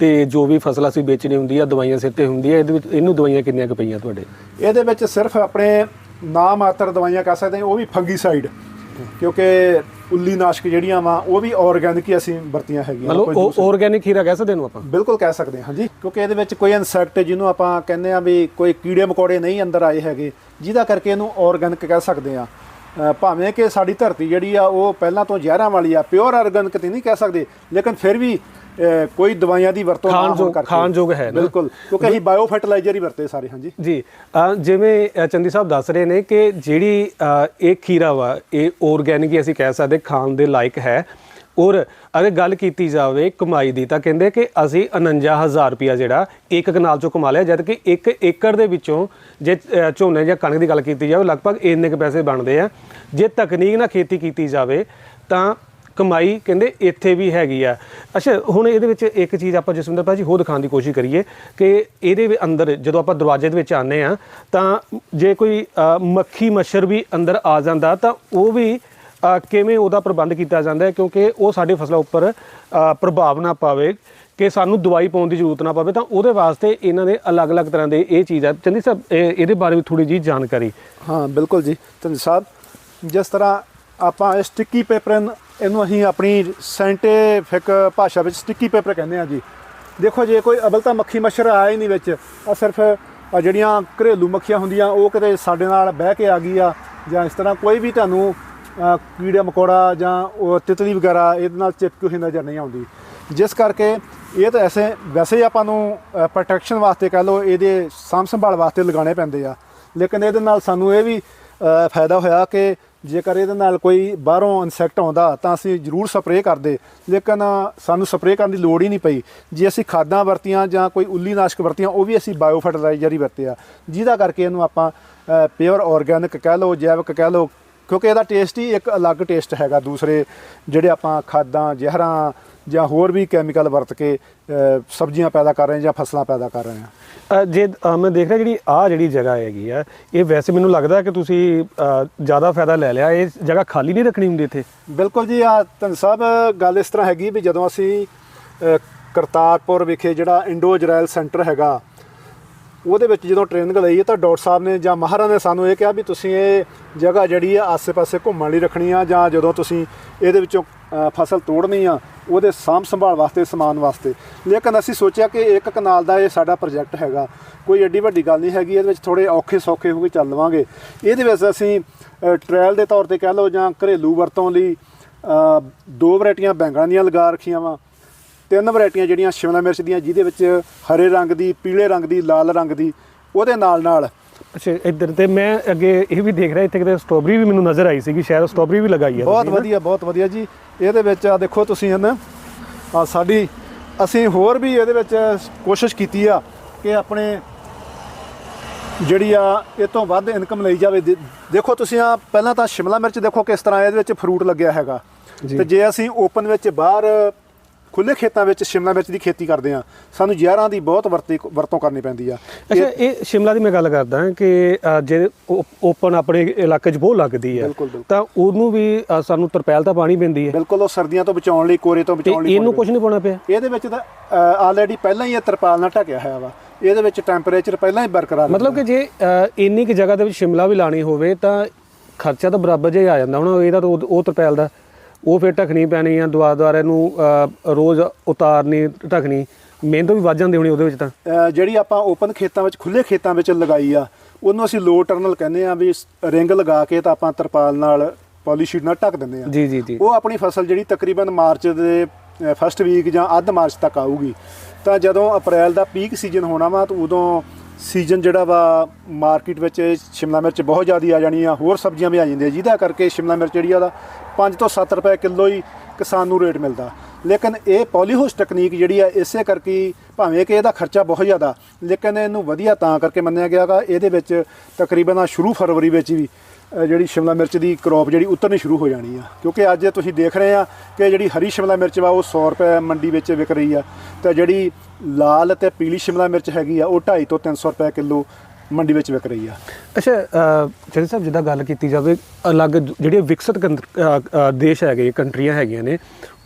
ਤੇ ਜੋ ਵੀ ਫਸਲ ਅਸੀਂ ਵੇਚਣੀ ਹੁੰਦੀ ਆ ਦਵਾਈਆਂ ਸਿਰ ਤੇ ਹੁੰਦੀ ਆ ਇਹਦੇ ਵਿੱਚ ਇਹਨੂੰ ਦਵਾਈਆਂ ਕਿੰਨੀਆਂ ਕੁ ਪਈਆਂ ਤੁਹਾਡੇ? ਇਹਦੇ ਵਿੱਚ ਸਿਰਫ ਆਪਣੇ ਨਾ ਮਾਤਰ ਦਵਾਈਆਂ ਕਹਿ ਸਕਦੇ ਹਾਂ ਉਹ ਵੀ ਫੰਗੀਸਾਈਡ ਕਿਉਂਕਿ ਉੱਲੀ ਨਾਸ਼ਕ ਜਿਹੜੀਆਂ ਵਾ ਉਹ ਵੀ ਆਰਗੈਨਿਕ ਹੀ ਅਸੀਂ ਵਰਤੀਆਂ ਹੈਗੀਆਂ ਮਤਲਬ ਆਰਗੈਨਿਕ ਖੀਰਾ ਕਹਿ ਸਕਦੇ ਨੂੰ ਆਪਾਂ? ਬਿਲਕੁਲ ਕਹਿ ਸਕਦੇ ਹਾਂ ਜੀ ਕਿਉਂਕਿ ਇਹਦੇ ਵਿੱਚ ਕੋਈ ਇਨਸੈਕਟ ਜਿਹਨੂੰ ਆਪਾਂ ਕਹਿੰਦੇ ਆ ਵੀ ਕੋਈ ਕੀੜੇ ਮਕੌੜੇ ਨਹੀਂ ਅੰਦਰ ਆਏ ਹੈਗੇ ਜਿਹਦਾ ਕਰਕੇ ਇਹਨੂੰ ਆਰਗੈਨਿਕ ਕਹਿ ਸਕਦੇ ਆ ਭਾਵੇਂ ਕਿ ਸਾਡੀ ਧਰਤੀ ਜਿਹੜੀ ਆ ਉਹ ਪਹਿਲਾਂ ਤੋਂ ਜ਼ਹਿਰਾਂ ਵਾਲੀ ਆ ਪਿਓਰ ਆਰਗੈਨਿਕ ਤੇ ਨਹੀਂ ਕਹਿ ਸਕਦੇ ਲੇਕਿਨ ਫਿਰ ਵੀ ਕੋਈ ਦਵਾਈਆਂ ਦੀ ਵਰਤੋਂ ਨਾ ਹੋਣ ਕਰਕੇ। ਖਾਣ ਯੋਗ ਹੈ ਨਾ। ਬਿਲਕੁਲ ਕਿਉਂਕਿ ਅਸੀਂ ਬਾਇਓ ਫਰਟੀਲਾਈਜ਼ਰ ਹੀ ਵਰਤੇ ਸਾਰੇ ਹਾਂਜੀ। ਜੀ ਜਿਵੇਂ ਚੰਦੀ ਸਾਹਿਬ ਦੱਸ ਰਹੇ ਨੇ ਕਿ ਜਿਹੜੀ ਇਹ ਖੀਰਾ ਵਾ ਇਹ ਆਰਗੈਨਿਕ ਹੀ ਅਸੀਂ ਕਹਿ ਸਕਦੇ ਖਾਣ ਦੇ ਲਾਇਕ ਹੈ। ਔਰ ਅਗਰ ਗੱਲ ਕੀਤੀ ਜਾਵੇ ਕਮਾਈ ਦੀ ਤਾਂ ਕਹਿੰਦੇ ਕਿ ਅਸੀਂ 49000 ਰੁਪਿਆ ਜਿਹੜਾ ਇੱਕ ਕਨਾਲ ਚੋਂ ਕਮਾ ਲਿਆ ਜਦ ਕਿ 1 ਏਕੜ ਦੇ ਵਿੱਚੋਂ ਜੇ ਝੋਨੇ ਜਾਂ ਕਣਕ ਦੀ ਗੱਲ ਕੀਤੀ ਜਾਵੇ ਲਗਭਗ ਇੰਨੇ ਕੁ ਪੈਸੇ ਬਣਦੇ ਆ। ਜੇ ਤਕਨੀਕ ਨਾਲ ਖੇਤੀ ਕੀਤੀ ਜਾਵੇ ਤਾਂ ਕਮਾਈ ਕਹਿੰਦੇ ਇੱਥੇ ਵੀ ਹੈਗੀ ਆ। ਅੱਛਾ, ਹੁਣ ਇਹਦੇ ਵਿੱਚ ਇੱਕ ਚੀਜ਼ ਆਪਾਂ ਜਸਵਿੰਦਰ ਭਾਜੀ ਹੋਰ ਦਿਖਾਉਣ ਦੀ ਕੋਸ਼ਿਸ਼ ਕਰੀਏ ਕਿ ਇਹਦੇ ਅੰਦਰ ਜਦੋਂ ਆਪਾਂ ਦਰਵਾਜ਼ੇ ਦੇ ਵਿੱਚ ਆਨੇ ਆ ਤਾਂ ਜੇ ਕੋਈ ਮੱਖੀ ਮੱਛਰ ਵੀ ਅੰਦਰ ਆ ਜਾਂਦਾ, ਤਾਂ ਉਹ ਵੀ ਕਿਵੇਂ ਉਹਦਾ ਪ੍ਰਬੰਧ ਕੀਤਾ ਜਾਂਦਾ ਹੈ? ਕਿਉਂਕਿ ਉਹ ਸਾਡੇ ਫਸਲਾਂ ਉੱਪਰ ਪ੍ਰਭਾਵ ਨਾ ਪਾਵੇ, ਕਿ ਸਾਨੂੰ ਦਵਾਈ ਪਾਉਣ ਦੀ ਜ਼ਰੂਰਤ ਨਾ ਪਵੇ, ਤਾਂ ਉਹਦੇ ਵਾਸਤੇ ਇਹਨਾਂ ਦੇ ਅਲੱਗ-ਅਲੱਗ ਤਰ੍ਹਾਂ ਦੇ ਇਹ ਚੀਜ਼ ਹੈ ਚੰਦੀ ਸਾਹਿਬ, ਇਹ- ਇਹਦੇ ਬਾਰੇ ਵੀ ਥੋੜੀ ਜੀ ਜਾਣਕਾਰੀ। ਹਾਂ, ਬਿਲਕੁਲ ਜੀ। ਧੰਨ ਸਾਹਿਬ, ਜਿਸ ਤਰ੍ਹਾਂ ਆਪਾਂ ਇਹ ਸਟਿੱਕੀ ਪੇਪਰ ਇਹਨੂੰ ਅਸੀਂ ਆਪਣੀ ਸਾਇੰਟਿਫਿਕ ਭਾਸ਼ਾ ਵਿੱਚ ਸਟਿੱਕੀ ਪੇਪਰ ਕਹਿੰਦੇ ਆ ਜੀ। ਦੇਖੋ ਜੇ ਕੋਈ ਅਬਲ ਤਾਂ ਮੱਖੀ ਮੱਛਰ ਆਇਆ ਹੀ ਨਹੀਂ ਵਿੱਚ ਆ ਸਿਰਫ ਜਿਹੜੀਆਂ ਘਰੇਲੂ ਮੱਖੀਆਂ ਹੁੰਦੀਆਂ ਉਹ ਕਿਤੇ ਸਾਡੇ ਨਾਲ ਬਹਿ ਕੇ ਆ ਗਈ ਆ ਜਾਂ ਇਸ ਤਰ੍ਹਾਂ ਕੋਈ ਵੀ ਤੁਹਾਨੂੰ ਅ, ਕੀੜਾ ਮਕੌੜਾ ਜਾਂ ਉਹ ਤਿਤਲੀ ਵਗੈਰਾ ਇਹਦੇ ਨਾਲ ਚਿਪਕੀ ਹੋਈ ਨਜ਼ਰ ਨਹੀਂ ਆਉਂਦੀ। ਜਿਸ ਕਰਕੇ ਇਹ ਤਾਂ ਐਸੇ ਵੈਸੇ ਹੀ ਆਪਾਂ ਨੂੰ ਪ੍ਰੋਟੈਕਸ਼ਨ ਵਾਸਤੇ ਕਹ ਲਓ ਇਹਦੇ ਸਾਂਭ ਸੰਭਾਲ ਵਾਸਤੇ ਲਗਾਉਣੇ ਪੈਂਦੇ ਆ। ਲੇਕਿਨ ਇਹਦੇ ਨਾਲ ਸਾਨੂੰ ਇਹ ਵੀ ਫਾਇਦਾ ਹੋਇਆ ਕਿ ਜੇਕਰ ਇਹਦੇ ਨਾਲ ਕੋਈ ਬਾਹਰੋਂ ਇਨਸੈਕਟ ਆਉਂਦਾ, ਤਾਂ ਅਸੀਂ ਜ਼ਰੂਰ ਸਪਰੇਅ ਕਰਦੇ। ਲੇਕਿਨ ਸਾਨੂੰ ਸਪਰੇਅ ਕਰਨ ਦੀ ਲੋੜ ਹੀ ਨਹੀਂ ਪਈ। ਜੇ ਅਸੀਂ ਖਾਦਾਂ ਵਰਤੀਆਂ ਜਾਂ ਕੋਈ ਉੱਲੀ ਨਾਸ਼ਕ ਵਰਤੀਆਂ, ਉਹ ਵੀ ਅਸੀਂ ਬਾਇਓ ਫਰਟੀਲਾਈਜ਼ਰ ਹੀ ਵਰਤਿਆ ਜਿਹਦਾ ਕਰਕੇ ਇਹਨੂੰ ਆਪਾਂ ਪਿਓਰ ਆਰਗੈਨਿਕ ਕਹਿ ਲਓ, ਜੈਵਿਕ ਕਹਿ ਲਓ ਕਿਉਂਕਿ ਇਹਦਾ ਟੇਸਟ ਹੀ ਇੱਕ ਅਲੱਗ ਟੇਸਟ ਹੈਗਾ ਦੂਸਰੇ ਜਿਹੜੇ ਆਪਾਂ ਖਾਦਾਂ ਜ਼ਹਿਰਾਂ ਜਾਂ ਹੋਰ ਵੀ ਕੈਮੀਕਲ ਵਰਤ ਕੇ ਸਬਜ਼ੀਆਂ ਪੈਦਾ ਕਰ ਰਹੇ ਹਾਂ ਜਾਂ ਫਸਲਾਂ ਪੈਦਾ ਕਰ ਰਹੇ ਹਾਂ। ਜੇ ਮੈਂ ਦੇਖ ਰਿਹਾ ਜਿਹੜੀ ਆ ਜਿਹੜੀ ਜਗ੍ਹਾ ਹੈਗੀ ਆ ਇਹ ਵੈਸੇ ਮੈਨੂੰ ਲੱਗਦਾ ਕਿ ਤੁਸੀਂ ਜ਼ਿਆਦਾ ਫਾਇਦਾ ਲੈ ਲਿਆ ਇਹ ਜਗ੍ਹਾ ਖਾਲੀ ਨਹੀਂ ਰੱਖਣੀ ਹੁੰਦੀ ਇੱਥੇ? ਬਿਲਕੁਲ ਜੀ ਆ ਧੰਨ ਸਾਹਿਬ ਗੱਲ ਇਸ ਤਰ੍ਹਾਂ ਹੈਗੀ ਵੀ ਜਦੋਂ ਅਸੀਂ ਕਰਤਾਰਪੁਰ ਵਿਖੇ ਜਿਹੜਾ ਇੰਡੋ ਇਜ਼ਰਾਈਲ ਸੈਂਟਰ ਹੈਗਾ ਉਹਦੇ ਵਿੱਚ ਜਦੋਂ ਟ੍ਰੇਨਿੰਗ ਲਈ ਤਾਂ ਡਾਕਟਰ ਸਾਹਿਬ ਨੇ ਜਾਂ ਮਹਾਰਾ ਨੇ ਸਾਨੂੰ ਇਹ ਕਿਹਾ ਵੀ ਤੁਸੀਂ ਇਹ ਜਗ੍ਹਾ ਜਿਹੜੀ ਆ ਆਸੇ-ਪਾਸੇ ਘੁੰਮਣ ਲਈ ਰੱਖਣੀ ਆ ਜਾਂ ਜਦੋਂ ਤੁਸੀਂ ਇਹਦੇ ਵਿੱਚੋਂ ਫਸਲ ਤੋੜਨੀ ਆ, ਉਹਦੇ ਸਾਂਭ ਸੰਭਾਲ ਵਾਸਤੇ, ਸਮਾਨ ਵਾਸਤੇ। ਲੇਕਿਨ ਅਸੀਂ ਸੋਚਿਆ ਕਿ ਇੱਕ ਕਨਾਲ ਦਾ ਇਹ ਸਾਡਾ ਪ੍ਰੋਜੈਕਟ ਹੈਗਾ। ਕੋਈ ਐਡੀ ਵੱਡੀ ਗੱਲ ਨਹੀਂ ਹੈਗੀ, ਇਹਦੇ ਵਿੱਚ ਥੋੜੇ ਔਖੇ ਸੌਖੇ ਹੋ ਕੇ ਚੱਲ ਲਵਾਂਗੇ। ਇਹਦੇ ਵਿੱਚ ਅਸੀਂ ਟ੍ਰਾਇਲ ਦੇ ਤੌਰ ਤੇ ਕਹਿ ਲਓ ਜਾਂ ਘਰੇਲੂ ਵਰਤੋਂ ਲਈ ਦੋ ਵੈਰਾਈਟੀਆਂ ਬੈਂਗਣਾਂ ਦੀਆਂ ਲਗਾ ਰੱਖੀਆਂ ਵਾ। ਤਿੰਨ ਵੈਰਾਈਟੀਆਂ ਜਿਹੜੀਆਂ ਸ਼ਿਮਲਾ ਮਿਰਚ ਦੀਆਂ ਜਿਹਦੇ ਵਿੱਚ ਹਰੇ ਰੰਗ ਦੀ ਪੀਲੇ ਰੰਗ ਦੀ ਲਾਲ ਰੰਗ ਦੀ ਉਹਦੇ ਨਾਲ ਨਾਲ ਅੱਛਾ ਇੱਧਰ ਤੇ ਮੈਂ ਅੱਗੇ ਇਹ ਵੀ ਦੇਖ ਰਿਹਾ ਇੱਥੇ ਕਿਤੇ ਸਟ੍ਰਾਬੇਰੀ ਵੀ ਮੈਨੂੰ ਨਜ਼ਰ ਆਈ ਸੀਗੀ ਸ਼ਾਇਦ ਸਟ੍ਰਾਬੇਰੀ ਵੀ ਲਗਾਈ ਹੈ ਬਹੁਤ? ਵਧੀਆ ਬਹੁਤ ਵਧੀਆ ਜੀ ਇਹਦੇ ਵਿੱਚ ਆ ਦੇਖੋ ਤੁਸੀਂ ਹਨ ਆ ਸਾਡੀ ਅਸੀਂ ਹੋਰ ਵੀ ਇਹਦੇ ਵਿੱਚ ਕੋਸ਼ਿਸ਼ ਕੀਤੀ ਆ ਕਿ ਆਪਣੇ ਜਿਹੜੀ ਆ ਇਹ ਤੋਂ ਵੱਧ ਇਨਕਮ ਲਈ ਜਾਵੇ ਦੇਖੋ ਤੁਸੀਂ ਆ ਪਹਿਲਾਂ ਤਾਂ ਸ਼ਿਮਲਾ ਮਿਰਚ ਦੇਖੋ ਕਿਸ ਤਰ੍ਹਾਂ ਇਹਦੇ ਵਿੱਚ ਫਰੂਟ ਲੱਗਿਆ ਹੈਗਾ। ਤੇ ਜੇ ਅਸੀਂ ਓਪਨ ਵਿੱਚ ਬਾਹਰ ਖੁੱਲੇ ਖੇਤਾਂ ਵਿੱਚ ਸ਼ਿਮਲਾ ਮਿਰਚ ਦੀ ਖੇਤੀ ਕਰਦੇ ਆ ਸਾਨੂੰ ਜ਼ਹਿਰਾਂ ਦੀ ਬਹੁਤ ਵਰਤੀ ਵਰਤੋਂ ਕਰਨੀ ਪੈਂਦੀ ਆ। ਅੱਛਾ ਇਹ ਸ਼ਿਮਲਾ ਦੀ ਮੈਂ ਗੱਲ ਕਰਦਾ ਕਿ ਜੇ ਓਪਨ ਆਪਣੇ ਇਲਾਕੇ 'ਚ ਬਹੁਤ ਲੱਗਦੀ ਬਿਲਕੁਲ। ਤਾਂ ਉਹਨੂੰ ਵੀ ਸਾਨੂੰ ਤਰਪੈਲ ਤਾਂ ਪਾਣੀ ਪੈਂਦੀ ਹੈ। ਬਿਲਕੁਲ ਉਹ ਸਰਦੀਆਂ ਤੋਂ ਬਚਾਉਣ ਲਈ ਕੋਰੇ ਤੋਂ ਬਚਾਉਣ ਲਈ ਇਹਨੂੰ ਕੁਝ ਨਹੀਂ ਪਾਉਣਾ ਪਿਆ? ਇਹਦੇ ਵਿੱਚ ਤਾਂ ਆਲਰੇਡੀ ਪਹਿਲਾਂ ਹੀ ਇਹ ਤਰਪਾਲ ਨਾਲ ਢਕਿਆ ਹੋਇਆ ਵਾ। ਇਹਦੇ ਵਿੱਚ ਟੈਂਪਰੇਚਰ ਪਹਿਲਾਂ ਹੀ ਬਰਕਰਾਰ ਮਤਲਬ ਕਿ ਜੇ ਇੰਨੀ ਕਿ ਜਗ੍ਹਾ ਦੇ ਵਿੱਚ ਸ਼ਿਮਲਾ ਵੀ ਲਾਣੀ ਹੋਵੇ ਤਾਂ ਖਰਚਾ ਤਾਂ ਬਰਾਬਰ ਜਿਹਾ ਆ ਜਾਂਦਾ। ਹੁਣ ਇਹਦਾ ਉਹ ਤਰਪੈਲ ਦਾ ਉਹ ਫਿਰ ਢਕਣੀ ਪੈਣੀ ਆ ਦੁਆ ਦੁਆਰ ਇਹਨੂੰ ਅ, ਰੋਜ਼ ਉਤਾਰਨੀ ਢਕਣੀ। ਮਿਹਨਤ ਵੀ ਵੱਧ ਜਾਂਦੀ ਹੋਣੀ ਉਹਦੇ ਵਿੱਚ ਤਾਂ। ਜਿਹੜੀ ਆਪਾਂ ਓਪਨ ਖੇਤਾਂ ਵਿੱਚ ਖੁੱਲੇ ਖੇਤਾਂ ਵਿੱਚ ਲਗਾਈ ਆ ਉਹਨੂੰ ਅਸੀਂ ਲੋ ਟਰਨਲ ਕਹਿੰਦੇ ਆ ਵੀ ਰਿੰਗ ਲਗਾ ਕੇ ਤਾਂ ਆਪਾਂ ਤਰਪਾਲ ਨਾਲ ਪੋਲੀਸ਼ੀਟ ਨਾਲ ਢੱਕ ਦਿੰਦੇ ਆ। ਜੀ ਜੀ ਜੀ। ਉਹ ਆਪਣੀ ਫਸਲ ਜਿਹੜੀ ਤਕਰੀਬਨ ਮਾਰਚ ਦੇ ਫਸਟ ਵੀਕ ਜਾਂ ਅੱਧ ਮਾਰਚ ਤੱਕ ਆਊਗੀ। ਤਾਂ ਜਦੋਂ ਅਪ੍ਰੈਲ ਦਾ ਪੀਕ ਸੀਜ਼ਨ ਹੋਣਾ ਵਾ ਤਾਂ ਉਦੋਂ ਸੀਜ਼ਨ ਜਿਹੜਾ ਵਾ, ਮਾਰਕੀਟ ਵਿੱਚ ਸ਼ਿਮਲਾ ਮਿਰਚ ਬਹੁਤ ਜ਼ਿਆਦਾ ਆ ਜਾਣੀ ਆ, ਹੋਰ ਸਬਜ਼ੀਆਂ ਵੀ ਆ ਜਾਂਦੀਆਂ। ਜਿਹਦਾ ਕਰਕੇ ਸ਼ਿਮਲਾ ਮਿਰਚ ਜਿਹੜੀ ਆ ਦਾ 5 ਤੋਂ 7 ਰੁਪਏ ਕਿਲੋ ਹੀ ਕਿਸਾਨ ਨੂੰ ਰੇਟ ਮਿਲਦਾ। ਲੇਕਿਨ ਇਹ ਪੋਲੀਹਾਊਸ ਟੈਕਨੀਕ ਜਿਹੜੀ ਆ, ਇਸੇ ਕਰਕੇ ਭਾਵੇਂ ਕਿ ਇਹਦਾ ਖਰਚਾ ਬਹੁਤ ਜ਼ਿਆਦਾ, ਲੇਕਿਨ ਇਹਨੂੰ ਵਧੀਆ ਤਾਂ ਕਰਕੇ ਮੰਨਿਆ ਗਿਆਗਾ ਇਹਦੇ ਵਿੱਚ ਤਕਰੀਬਨ ਸ਼ੁਰੂ ਫਰਵਰੀ ਵਿੱਚ ਵੀ ਜਿਹੜੀ ਸ਼ਿਮਲਾ ਮਿਰਚ ਦੀ ਕ੍ਰੌਪ ਜਿਹੜੀ ਉਤਰਨੀ ਸ਼ੁਰੂ ਹੋ ਜਾਣੀ ਆ। ਕਿਉਂਕਿ ਅੱਜ ਤੁਸੀਂ ਦੇਖ ਰਹੇ ਆ ਕਿ ਜਿਹੜੀ ਹਰੀ ਸ਼ਿਮਲਾ ਮਿਰਚ ਵਾ, ਉਹ 100 ਰੁਪਏ ਮੰਡੀ ਵਿੱਚ ਵਿਕ ਰਹੀ ਆ। ਤੇ ਜਿਹੜੀ ਲਾਲ ਤੇ ਪੀਲੀ ਸ਼ਿਮਲਾ ਮਿਰਚ ਹੈਗੀ ਆ ਉਹ 250 ਤੋਂ 300 ਰੁਪਏ ਕਿਲੋ ਮੰਡੀ ਵਿੱਚ ਵਿਕ ਰਹੀ ਆ। ਅੱਛਾ ਚੰਦ ਸਾਹਿਬ ਜਿੱਦਾਂ ਗੱਲ ਕੀਤੀ ਜਾਵੇ ਅਲੱਗ ਜਿਹੜੇ ਵਿਕਸਿਤ ਦੇਸ਼ ਹੈਗੇ ਕੰਟਰੀਆਂ ਹੈਗੀਆਂ ਨੇ